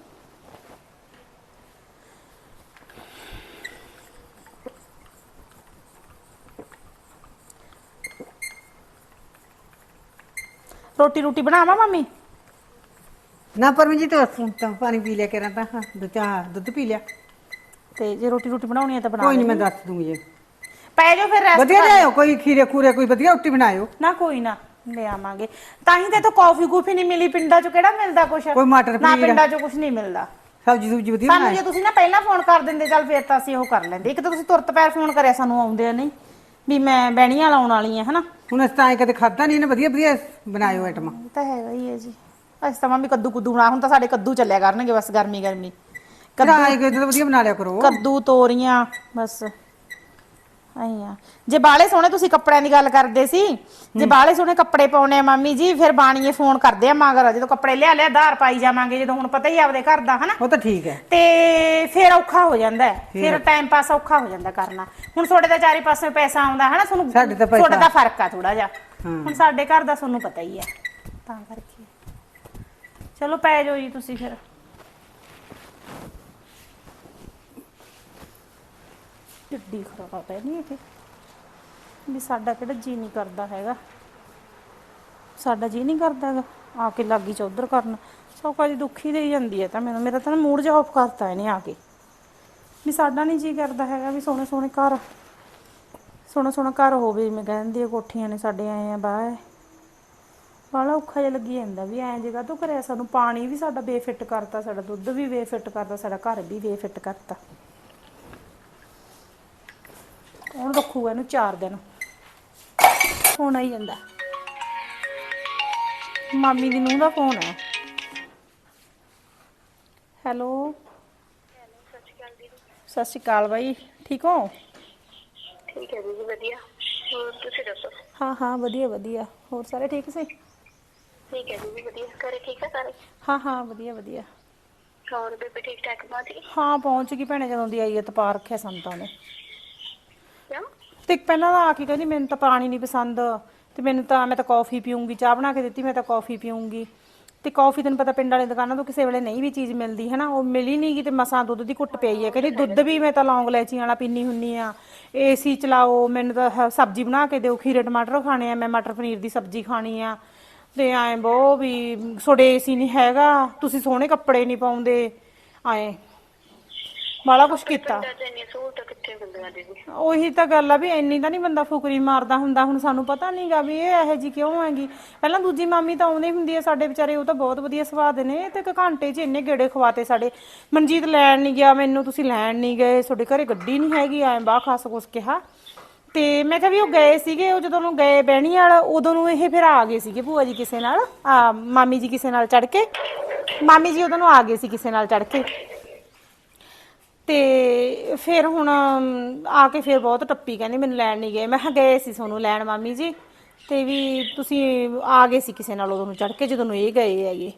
ਰੋਟੀ ਰੋਟੀ ਬਣਾਵਾਂ ਮੰਮੀ? ਨਾ ਪਰਮਜੀਤ ਤਾਂ ਪਾਣੀ ਪੀ ਲਿਆ ਕਰਾਂ ਤਾਂ ਹਾਂ ਦੁੱਧ ਚਾਹ ਦੁੱਧ ਪੀ ਲਿਆ। ਤੇ ਜੇ ਰੋਟੀ ਰੋਟੀ ਬਣਾਉਣੀ ਹੈ ਤਾਂ ਬਣਾ ਕੋਈ ਨਹੀਂ। ਮੈਂ ਦੱਸ ਦੂੰਗੀ ਜੇ। ਪੈ ਜਾਓ ਫਿਰ ਰੈਸਟ ਵਧੀਆ ਲਿਆਓ ਕੋਈ ਖੀਰੇ ਖੂਰੇ ਕੋਈ ਵਧੀਆ ਰੋਟੀ ਬਣਾਇਓ। ਨਾ ਕੋਈ ਨਾ ਲੈ ਆਵਾਂਗੇ। ਤਾਂ ਹੀ ਤੇ ਇੱਥੋਂ ਕਾਫੀ ਕੂਫੀ ਨਹੀਂ ਮਿਲੀ ਪਿੰਡਾਂ 'ਚ ਕਿਹੜਾ ਮਿਲਦਾ ਕੁਛ? ਕੋਈ ਮਟਰ ਨਾ ਪਨੀਰ। ਪਿੰਡਾਂ 'ਚ ਕੁਛ ਨਹੀਂ ਮਿਲਦਾ। ਸਬਜੀ ਸੁਬਜੀ ਵਧੀਆ ਸਾਨੂੰ ਜੇ ਤੁਸੀਂ ਨਾ ਪਹਿਲਾਂ ਫੋਨ ਕਰ ਦਿੰਦੇ ਚੱਲ ਫੇਰ ਤਾਂ ਅਸੀਂ ਉਹ ਕਰ ਲੈਂਦੇ। ਇੱਕ ਤਾਂ ਤੁਸੀਂ ਤੁਰਤ ਪੈਰ ਫੋਨ ਕਰਿਆ ਸਾਨੂੰ ਆਉਂਦੇ ਨਹੀਂ ਵੀ ਮੈਂ ਬਹਿਣੀਆਂ ਲਾਉਣ ਵਾਲੀ ਆ ਹਨਾ? ਹੁਣ ਅਸੀਂ ਤਾਂ ਐਂ ਕਦੇ ਖਾਦਾ ਨਹੀਂ ਨਾ ਵਧੀਆ ਵਧੀਆ ਬਣਾਇਓ ਆਈਟਮਾਂ ਇਹ ਤਾਂ ਹੈਗਾ ਹੀ ਹੈ ਜੀ। ਅਸੀਂ ਤਾਂ ਮੰਮੀ ਕੱਦੂ ਕੁੱਦੂ ਬਣਾ ਹੁਣ ਤਾਂ ਸਾਡੇ ਕੱਦੂ ਚੱਲਿਆ ਕਰਨਗੇ ਬਸ ਗਰਮੀ ਗਰਮੀ। ਕਦੇ ਆਏ ਵਧੀਆ ਬਣਾ ਲਿਆ ਕਰੋ। ਕੱਦੂ ਤੋਰੀਆਂ ਬਸ। ਆਈ ਆ। ਜੇ ਬਾਲੇ ਸੋਹਣੇ ਤੁਸੀਂ ਕੱਪੜਿਆਂ ਦੀ ਗੱਲ ਕਰਦੇ ਸੀ ਜੇ ਬਾਲੇ ਸੋਹਣੇ ਕੱਪੜੇ ਪਾਉਣੇ ਆ ਮਾਮੀ ਜੀ ਫਿਰ ਬਾਣੀਏ ਫੋਨ ਕਰਦੇ ਆ ਮਗਰ ਜਦੋਂ ਕੱਪੜੇ ਲਿਆ ਲਿਆ ਧਾਰ ਪਾਈ ਜਾਵਾਂਗੇ ਜਦੋਂ ਹੁਣ ਪਤਾ ਹੀ ਆ ਆਪਦੇ ਘਰ ਦਾ ਹਨਾ? ਉਹ ਤਾਂ ਠੀਕ ਹੈ। ਤੇ ਫਿਰ ਔਖਾ ਹੋ ਜਾਂਦਾ ਹੈ। ਫਿਰ ਟਾਈਮ ਪਾਸ ਔਖਾ ਹੋ ਜਾਂਦਾ ਕਰਨਾ। ਹੁਣ ਤੁਹਾਡੇ ਦਾ ਚਾਰੇ ਪਾਸੇ ਪੈਸਾ ਆਉਂਦਾ ਹਨਾ? ਤੁਹਾਨੂੰ ਸਾਡੇ ਤਾਂ ਪੈਸਾ- ਤੁਹਾਡੇ ਦਾ ਫ਼ਰਕ ਆ ਥੋੜਾ ਜਿਹਾ। ਹਾਂ। ਹੁਣ ਸਾਡੇ ਘਰ ਦਾ ਤੁਹਾਨੂੰ ਪਤਾ ਹੀ ਹੈ। ਤਾਂ ਕਰਕੇ। ਚਲੋ ਪੈ ਜਾਓ ਜੀ ਤੁਸੀਂ ਫਿਰ। ਕਿੱਡੀ ਖਰਾਬ ਹੈ ਨਹੀਂ ਇਹ। ਵੀ ਸਾਡਾ ਕਿਹੜਾ ਜੀ ਨਹੀਂ ਕਰਦਾ ਹੈਗਾ। ਸਾਡਾ ਜੀ ਨਹੀਂ ਕਰਦਾ ਹੈਗਾ, ਆ ਕੇ ਲੱਗੀ ਚ ਉਧਰ ਕਰਨ। ਸੌ ਕਾਜੀ ਦੁੱਖੀ ਦੇਈ ਜਾਂਦੀ ਹੈ ਤਾਂ ਮੈਨੂੰ, ਮੇਰਾ ਤਾਂ ਮੂਡ ਜਿਹਾ ਆਫ ਕਰਤਾ ਇਹਨੇ ਆ ਕੇ। ਵੀ ਸਾਡਾ ਨਹੀਂ ਜੀ ਕਰਦਾ ਹੈਗਾ ਵੀ ਸੋਹਣੇ ਸੋਹਣੇ ਘਰ, ਸੋਹਣਾ ਸੋਹਣਾ ਘਰ ਹੋਵੇ ਮੈਂ ਕਹਿੰਦੀ ਆ, ਕੋਠੀਆਂ ਨੇ ਸਾਡੇ ਆਏ ਆ, ਬਾਹਰ ਬਾਲਾ ਔਖਾ ਜਿਹਾ ਲੱਗੀ ਜਾਂਦਾ ਵੀ ਐਂ ਜਗ੍ਹਾ ਤੋਂ ਕਰਿਆ ਸਾਨੂੰ। ਪਾਣੀ ਵੀ ਸਾਡਾ ਬੇਫਿੱਟ ਕਰਤਾ, ਸਾਡਾ ਦੁੱਧ ਵੀ ਬੇਫਿੱਟ ਕਰਤਾ, ਸਾਡਾ ਘਰ ਵੀ ਬੇਫਿੱਟ ਕਰਤਾ। ਕੌਣ ਰੱਖੂਗਾ ਇਹਨੂੰ 4 ਦਿਨ। ਹੋਣਾ ਹੀ ਜਾਂਦਾ। ਮਾਮੀ ਦੀ ਨੂੰਹ ਦਾ ਫੋਨ ਹੈ। ਹੈਲੋ। ਸਤਿ ਸ਼੍ਰੀ ਅਕਾਲ ਬਾਈ ਠੀਕ ਹੋ? ਠੀਕ ਹੈ ਜੀ ਵਧੀਆ। ਹੋਰ ਤੁਸੀਂ ਦੱਸੋ? ਹਾਂ ਹਾਂ ਵਧੀਆ ਵਧੀਆ। ਹੋਰ ਸਾਰੇ ਠੀਕ ਸੀ? ਠੀਕ ਹੈ ਜੀ ਵਧੀਆ। ਘਰੇ ਠੀਕ ਹੈ ਸਾਰੇ? ਹਾਂ ਹਾਂ ਵਧੀਆ ਵਧੀਆ। ਹੋਰ ਬੇਬੇ ਠੀਕ ਠਾਕ ਪਹੁੰਚ ਗਈ? ਹਾਂ ਪਹੁੰਚ ਗਈ ਭੈਣੇ ਜਦੋਂ ਦੀ ਆਈ ਹੈ ਤਪਾ ਰੱਖਿਆ ਸੰਤਾਂ ਨੇ। ਤੇ ਪਹਿਲਾਂ ਤਾਂ ਆ ਕੇ ਕਹਿੰਦੀ ਮੈਨੂੰ ਤਾਂ ਪਾਣੀ ਨਹੀਂ ਪਸੰਦ ਤੇ ਮੈਨੂੰ ਤਾਂ ਮੈਂ ਤਾਂ ਕੌਫੀ ਪੀਉਂਗੀ ਚਾਹ ਬਣਾ ਕੇ ਦਿੱਤੀ, ਮੈਂ ਤਾਂ ਕੌਫੀ ਪੀਉਂਗੀ ਤੇ ਕੌਫੀ ਤੈਨੂੰ ਪਤਾ ਪਿੰਡ ਵਾਲੇ ਦੁਕਾਨਾਂ ਤੋਂ ਕਿਸੇ ਵੇਲੇ ਨਹੀਂ ਵੀ ਚੀਜ਼ ਮਿਲਦੀ ਹੈ ਨਾ ਉਹ ਮਿਲੀ ਨਹੀਂ ਗੀ ਤੇ ਮਸਾਂ ਦੁੱਧ ਦੀ ਕੁੱਟ ਪਈ ਹੈ ਕਹਿੰਦੀ ਦੁੱਧ ਵੀ ਮੈਂ ਤਾਂ ਲੌਂਗ ਲੈਚੀ ਵਾਲਾ ਪੀਨੀ ਹੁੰਨੀ ਆ। ਏਸੀ ਚਲਾਓ, ਮੈਨੂੰ ਤਾਂ ਹ- ਸਬਜ਼ੀ ਬਣਾ ਕੇ ਦਿਓ, ਖੀਰੇ ਟਮਾਟਰ ਖਾਣੇ ਆ, ਮੈਂ ਮਟਰ ਪਨੀਰ ਦੀ ਸਬਜ਼ੀ ਖਾਣੀ ਆ। ਤੇ ਐਂ ਬਹੁ ਵੀ ਤੁਹਾਡੇ ਏਸੀ ਨਹੀਂ ਹੈਗਾ, ਤੁਸੀਂ ਸੋਹਣੇ ਕੱਪੜੇ ਨਹੀਂ ਪਾਉਂਦੇ। ਐਂ। ਬਾਲਾ ਕੁਛ ਕੀਤਾ। ਇੰਨੀ ਸਹੂਲਤ ਕਿੱਥੇ ਦੀਦੀ? ਉਹੀ ਤਾਂ ਗੱਲ ਆ ਵੀ ਇੰਨੀ ਤਾਂ ਨਹੀਂ ਬੰਦਾ ਫੁਕਰੀ ਮਾਰਦਾ ਹੁੰਦਾ। ਹੁਣ ਸਾਨੂੰ ਪਤਾ ਨਹੀਂਗਾ ਵੀ ਇਹ ਇਹੋ ਜੀ ਕਿਉਂ ਹੈਗੀ। ਪਹਿਲਾਂ ਦੂਜੀ ਮਾਮੀ ਤਾਂ ਆਉਂਦੀ ਹੁੰਦੀ ਹੈ ਸਾਡੇ ਵਿਚਾਰੇ ਉਹ ਤਾਂ ਬਹੁਤ ਵਧੀਆ ਸੁਭਾਅ ਦੇ ਨੇ। ਤੇ ਇੱਕ ਘੰਟੇ 'ਚ ਇੰਨੇ ਗੇੜੇ ਖਵਾਤੇ ਸਾਡੇ। ਮਨਜੀਤ ਲੈਣ ਨਹੀਂ ਗਿਆ ਮੈਨੂੰ ਤੁਸੀਂ ਲੈਣ ਨਹੀਂ ਗਏ ਤੁਹਾਡੇ ਘਰੇ ਗੱਡੀ ਨਹੀਂ ਹੈਗੀ ਐਂ ਬਾਹ ਖਾਸ ਕੁਛ ਕਿਹਾ। ਤੇ ਮੈਂ ਕਿਹਾ ਵੀ ਉਹ ਗਏ ਸੀਗੇ ਉਹ ਜਦੋਂ ਨੂੰ ਗਏ ਬਹਿਣੀ ਵਾਲਾ ਉਦੋਂ ਨੂੰ ਇਹ ਫਿਰ ਆ ਗਏ ਸੀਗੇ ਭੂਆ ਜੀ ਕਿਸੇ ਨਾਲ ਆ ਮਾਮੀ ਜੀ ਕਿਸੇ ਨਾਲ ਚੜ ਕੇ। ਮਾਮੀ ਜੀ ਉਦੋਂ ਨੂੰ ਆ ਗਏ ਸੀ ਕਿਸੇ ਨਾਲ ਚੜ ਕੇ। ਤੇ ਫਿਰ ਹੁਣ ਆ ਕੇ ਫਿਰ ਬਹੁਤ ਟੱਪੀ ਕਹਿੰਦੀ ਮੈਨੂੰ ਲੈਣ ਨਹੀਂ ਗਏ। ਮੈਂ ਕਿਹਾ ਗਏ ਸੀ ਤੁਹਾਨੂੰ ਲੈਣ ਮਾਮੀ ਜੀ ਤੇ ਵੀ ਤੁਸੀਂ ਆ ਗਏ ਸੀ ਕਿਸੇ ਨਾਲ ਉਦੋਂ ਨੂੰ ਚੜ ਕੇ ਜਦੋਂ ਨੂੰ ਇਹ ਗਏ ਹੈਗੇ।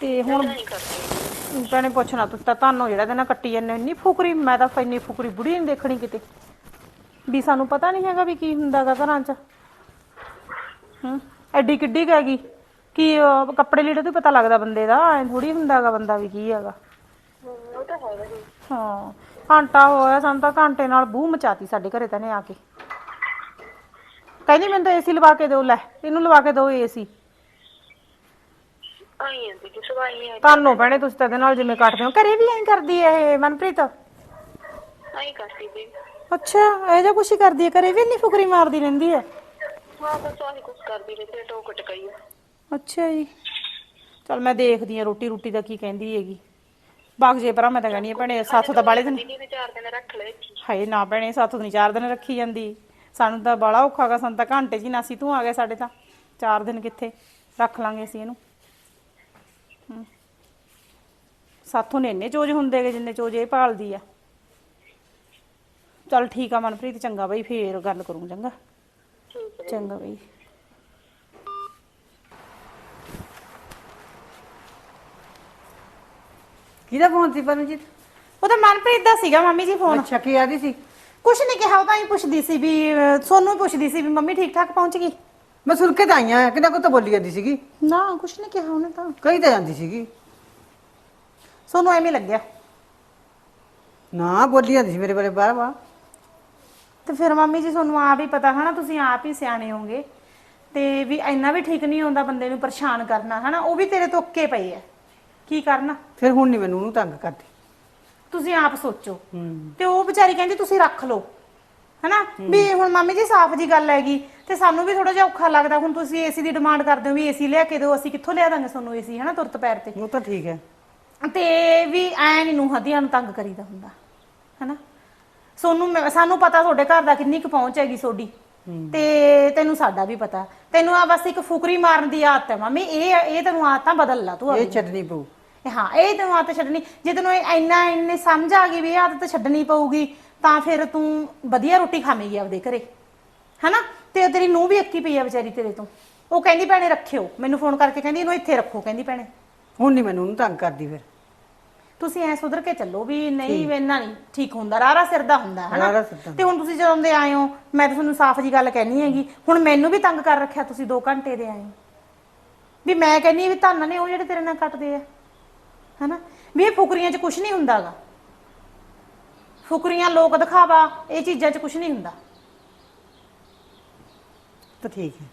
ਤੇ ਹੁਣ ਭੈਣੇ ਪੁੱਛਣਾ ਤੁਸੀਂ ਤਾਂ ਤੁਹਾਨੂੰ ਜਿਹੜਾ ਨਾਲ ਕੱਟੀ ਜਾਂਦੇ ਹੋ, ਇੰਨੀ ਫੁਕਰੀ ਮੈਂ ਤਾਂ ਇੰਨੀ ਫੁਕਰੀ ਬੁੜੀ ਨਹੀਂ ਦੇਖਣੀ ਕਿਤੇ। ਵੀ ਸਾਨੂੰ ਪਤਾ ਨਹੀਂ ਹੈਗਾ ਵੀ ਕੀ ਹੁੰਦਾਗਾ ਘਰਾਂ 'ਚ। ਹੂੰ ਐਡੀ ਕਿੱਡੀ ਕੁ ਹੈਗੀ। ਕੀ ਅਹ, ਕੱਪੜੇ ਲੀੜੇ ਤੋਂ ਹੀ ਪਤਾ ਲੱਗਦਾ ਬੰਦੇ ਦਾ ਐ ਥੋੜੀ ਹੁੰਦਾਗਾ ਬੰਦਾ ਵੀ ਕੀ ਹੈਗਾ। ਉਹ ਤਾਂ ਹੈਗਾ ਜੀ ਹਾਂ ਘੰਟਾ ਹੋਇਆ ਸਾਨੂੰ ਤਾਂ ਘੰਟੇ ਨਾਲ ਬੂ ਮਚਾਤੀ ਸਾਡੇ ਘਰੇ ਤਾਂ ਨੇ ਆ ਕੇ। ਕਹਿੰਦੀ ਮੈਨੂੰ ਤਾਂ ਏਸੀ ਲਵਾ ਕੇ ਦਿਓ ਲੈ ਇਹਨੂੰ ਲਵਾ ਕੇ ਦਿਓ ਏਸੀ ਆਈ ਸਵਾਈ ਤੁਹਾਨੂੰ ਭੈਣੇ ਤੁਸੀਂ ਤਾਂ ਇਹਦੇ ਨਾਲ ਜਿਵੇਂ ਕੱਟਦੇ ਹੋ। ਘਰੇ ਵੀ ਐਂ ਕਰਦੀ ਐ ਇਹ ਮਨਪ੍ਰੀਤ? ਆਈ ਕਰਦੀ ਵੀ ਅੱਛਾ ਇਹ ਜਿਹਾ ਕੁਛ ਹੀ ਕਰਦੀ ਐ ਘਰੇ ਵੀ ਇੰਨੀ ਫੁਕਰੀ ਮਾਰਦੀ ਰਹਿੰਦੀ ਐ? ਹਾਂ ਬਸ ਆਹੀ ਕੁਛ ਕਰਦੀ ਰਹੀ ਤੇ ਟੋਕ ਟਕਾਈ ਆ। ਅੱਛਾ ਜੀ। ਚਲ ਮੈਂ ਦੇਖਦੀ ਆ ਰੋਟੀ ਰੋਟੀ ਦਾ ਕੀ ਕਹਿੰਦੀ ਹੈਗੀ। ਬਾਗ ਜੇ ਪਰਾਂ ਮੈਂ ਤਾਂ ਕਹਿੰਦੀ ਆ ਭੈਣੇ ਸਾਥ ਤਾਂ ਬਾਲੇ ਦਿਨ ਦੀਦੀ ਨੇ ਚਾਰ ਦਿਨ ਰੱਖ ਲਏ ਹਾਏ ਨਾ ਭੈਣੇ ਸਾਥੋਂ ਨਹੀਂ ਚਾਰ ਦਿਨ ਰੱਖੀ ਜਾਂਦੀ। ਸਾਨੂੰ ਤਾਂ ਬੜਾ ਔਖਾ ਗਾ ਸਾਨੂੰ ਤਾਂ ਘੰਟੇ ਹੀ ਨਾਸੀ ਤੂੰ ਆ ਗਿਆ ਸਾਡੇ ਤਾਂ। ਚਾਰ ਦਿਨ ਕਿੱਥੇ ਰੱਖ ਲਾਂਗੇ ਅਸੀਂ ਇਹਨੂੰ। ਹਮ। ਸਾਥੋਂ ਨੇ ਇੰਨੇ ਚੋਜ ਹੁੰਦੇ ਗੇ ਜਿੰਨੇ ਚੋਜ ਇਹ ਭਾਲਦੀ ਆ। ਚਲ ਠੀਕ ਆ ਮਨਪ੍ਰੀਤ ਚੰਗਾ ਬਈ ਫੇਰ ਗੱਲ ਕਰੂੰ ਚੰਗਾ। ਠੀਕ ਹੈ ਚੰਗਾ ਬਈ। ਕਿਹਦਾ ਫੋਨ ਸੀ ਪਰਮਜੀਤ? ਉਹ ਤਾਂ ਮਨਪ੍ਰੀਤ ਦਾ ਸੀਗਾ ਮੰਮੀ ਜੀ ਫੋਨ ਅੱਛਾ ਕੀ ਆਦੀ ਸੀ? ਕੁਛ ਨਹੀਂ ਕਿਹਾ ਉਹ ਤਾਂ ਹੀ ਪੁੱਛਦੀ ਸੀ ਵੀ ਅਹ, ਸੋਨੂੰ ਹੀ ਪੁੱਛਦੀ ਸੀ ਵੀ ਮੰਮੀ ਠੀਕ ਠਾਕ ਪਹੁੰਚ ਗਈ? ਮੈਂ ਸੁਣ ਕੇ ਤਾਂ ਆਈਆਂ ਕਿੰਨਾ ਕੋ ਤਾਂ ਬੋਲੀ ਜਾਂਦੀ ਸੀਗੀ। ਨਾ ਕੁਛ ਨਹੀਂ ਕਿਹਾ ਉਹਨੇ ਤਾਂ। ਕਹੀ ਤਾਂ ਜਾਂਦੀ ਸੀਗੀ। ਸੋਨੂੰ ਐਵੇਂ ਲੱਗਿਆ। ਨਾ ਬੋਲੀ ਜਾਂਦੀ ਸੀ ਮੇਰੇ ਬਾਰੇ ਬਾਰ ਬਾਰ ਤੇ ਫਿਰ ਮੰਮੀ ਜੀ ਤੁਹਾਨੂੰ ਆਪ ਹੀ ਪਤਾ ਹਨਾ ਤੁਸੀਂ ਆਪ ਹੀ ਸਿਆਣੇ ਹੋਗੇ ਤੇ ਵੀ ਇੰਨਾ ਵੀ ਠੀਕ ਨਹੀਂ ਹੁੰਦਾ ਬੰਦੇ ਨੂੰ ਪਰੇਸ਼ਾਨ ਕਰਨਾ ਹਨਾ ਉਹ ਵੀ ਤੇਰੇ ਤੋਂ ਅੱਕੇ ਪਏ ਆ। ਕੀ ਕਰਨਾ? ਫਿਰ ਹੁਣ ਨਹੀਂ ਮੈਨੂੰ ਉਹਨੂੰ ਤੰਗ ਕਰਦੀ। ਤੁਸੀਂ ਆਪ ਸੋਚੋ। ਹੂੰ। ਤੇ ਉਹ ਵਿਚਾਰੀ ਕਹਿੰਦੀ ਤੁਸੀਂ ਰੱਖ ਲਓ। ਹਨਾ? ਵੀ ਹੁਣ ਮੰਮੀ ਜੀ ਸਾਫ਼ ਜੀ ਗੱਲ ਹੈਗੀ। ਤੇ ਸਾਨੂੰ ਵੀ ਥੋੜਾ ਜਿਹਾ ਔਖਾ ਲੱਗਦਾ। ਹੁਣ ਤੁਸੀਂ ਏਸੀ ਦੀ ਡਿਮਾਂਡ ਕਰਦੇ ਹੋ ਵੀ ਏਸੀ ਲਿਆ ਕੇ ਦਿਓ ਅਸੀਂ ਕਿੱਥੋਂ ਲਿਆ ਦਾਂਗੇ ਤੁਹਾਨੂੰ ਏਸੀ ਹਨਾ ਤੁਰਤ ਪੈਰ ਤੇ? ਉਹ ਤਾਂ ਠੀਕ ਹੈ। ਤੇ ਵੀ ਐ ਨਹੀਂ ਨੂੰ ਹੱਦੀਆਂ ਨੂੰ ਤੰਗ ਕਰੀਦਾ ਹੁੰਦਾ ਹਨਾ? ਸੋਨੂੰ ਸਾਨੂੰ ਪਤਾ ਤੁਹਾਡੇ ਘਰ ਦਾ ਕਿੰਨੀ ਕੁ ਪਹੁੰਚ ਹੈਗੀ ਸੋਡੀ। ਤੇ ਤੈਨੂੰ ਸਾਡਾ ਵੀ ਪਤਾ। ਤੈਨੂੰ ਆ ਬਸ ਇੱਕ ਫੁਕਰੀ ਮਾਰਨ ਦੀ ਆਦਤ ਹੈ ਮੰਮੀ। ਇਹ ਇਹ ਤੈਨੂੰ ਆਦਤਾਂ ਬਦਲ ਲਾ ਤੂੰ ਇਹ। ਛੱਡਣੀ ਪਊ। ਹਾਂ ਇਹ ਤੈਨੂੰ ਆਦਤ ਛੱਡਣੀ। ਜੇ ਤੈਨੂੰ ਇਹ ਇੰਨਾ ਇੰਨੇ ਸਮਝ ਆ ਗਈ ਵੀ ਇਹ ਆਦਤ ਛੱਡਣੀ ਪਊਗੀ ਤਾਂ ਫਿਰ ਤੂੰ ਵਧੀਆ ਰੋਟੀ ਖਾਵੇਂਗੀ ਆਪਦੇ ਘਰੇ। ਹਨਾ? ਤੇ ਤੇਰੀ ਨੂੰਹ ਵੀ ਅੱਕੀ ਪਈ ਆ ਵਿਚਾਰੀ ਤੇਰੇ ਤੋਂ। ਉਹ ਕਹਿੰਦੀ ਭੈਣੇ ਰੱਖਿਓ। ਮੈਨੂੰ ਫੋਨ ਕਰਕੇ ਕਹਿੰਦੀ ਇਹਨੂੰ ਇੱਥੇ ਰੱਖੋ। ਕਹਿੰਦੀ ਭੈਣੇ। ਹੁਣ ਨਹੀਂ ਮੈਨੂੰ ਉਹਨੂੰ ਤੰਗ ਕਰਦੀ ਫਿਰ। ਤੁਸੀਂ ਐ ਸੁਧਰ ਕੇ ਚੱਲੋ ਵੀ ਨਹੀਂ ਇੰਨਾ ਨਹੀਂ ਠੀਕ ਹੁੰਦਾ। ਰਾਰਾ ਸਿਰ ਦਾ ਹੁੰਦਾ ਹਨਾ? ਰਾਰਾ ਸਿਰ ਦਾ। ਤੇ ਹੁਣ ਤੁਸੀਂ ਜਦੋਂ ਦੇ ਆਏ ਹੋ ਮੈਂ ਤਾਂ ਤੁਹਾਨੂੰ ਸਾਫ਼ ਜੀ ਗੱਲ ਕਹਿਣੀ ਹੈਗੀ। ਹੁਣ ਮੈਨੂੰ ਵੀ ਤੰਗ ਕਰ ਰੱਖਿਆ ਤੁਸੀਂ 2 ਘੰਟੇ ਦੇ ਆਏ। ਹੋ ਵੀ ਮੈਂ ਕਹਿੰਨੀ ਵੀ ਧੰਨ ਨੇ ਉਹ ਜਿਹੜੇ ਤੇਰੇ ਨਾਲ ਕੱਟਦੇ ਆ। ਹਨਾ? ਵੀ ਇਹ ਫੁਕਰੀਆਂ 'ਚ ਕੁਝ ਨਹੀਂ ਹੁੰਦਾਗਾ। ਫੁਕਰੀਆਂ ਲੋਕ ਦਿਖਾਵਾ, ਇਹ ਚੀਜ਼ਾਂ 'ਚ ਕੁਝ ਨਹੀਂ ਹੁੰਦਾ। ਤਾਂ ਠੀਕ ਹੈ।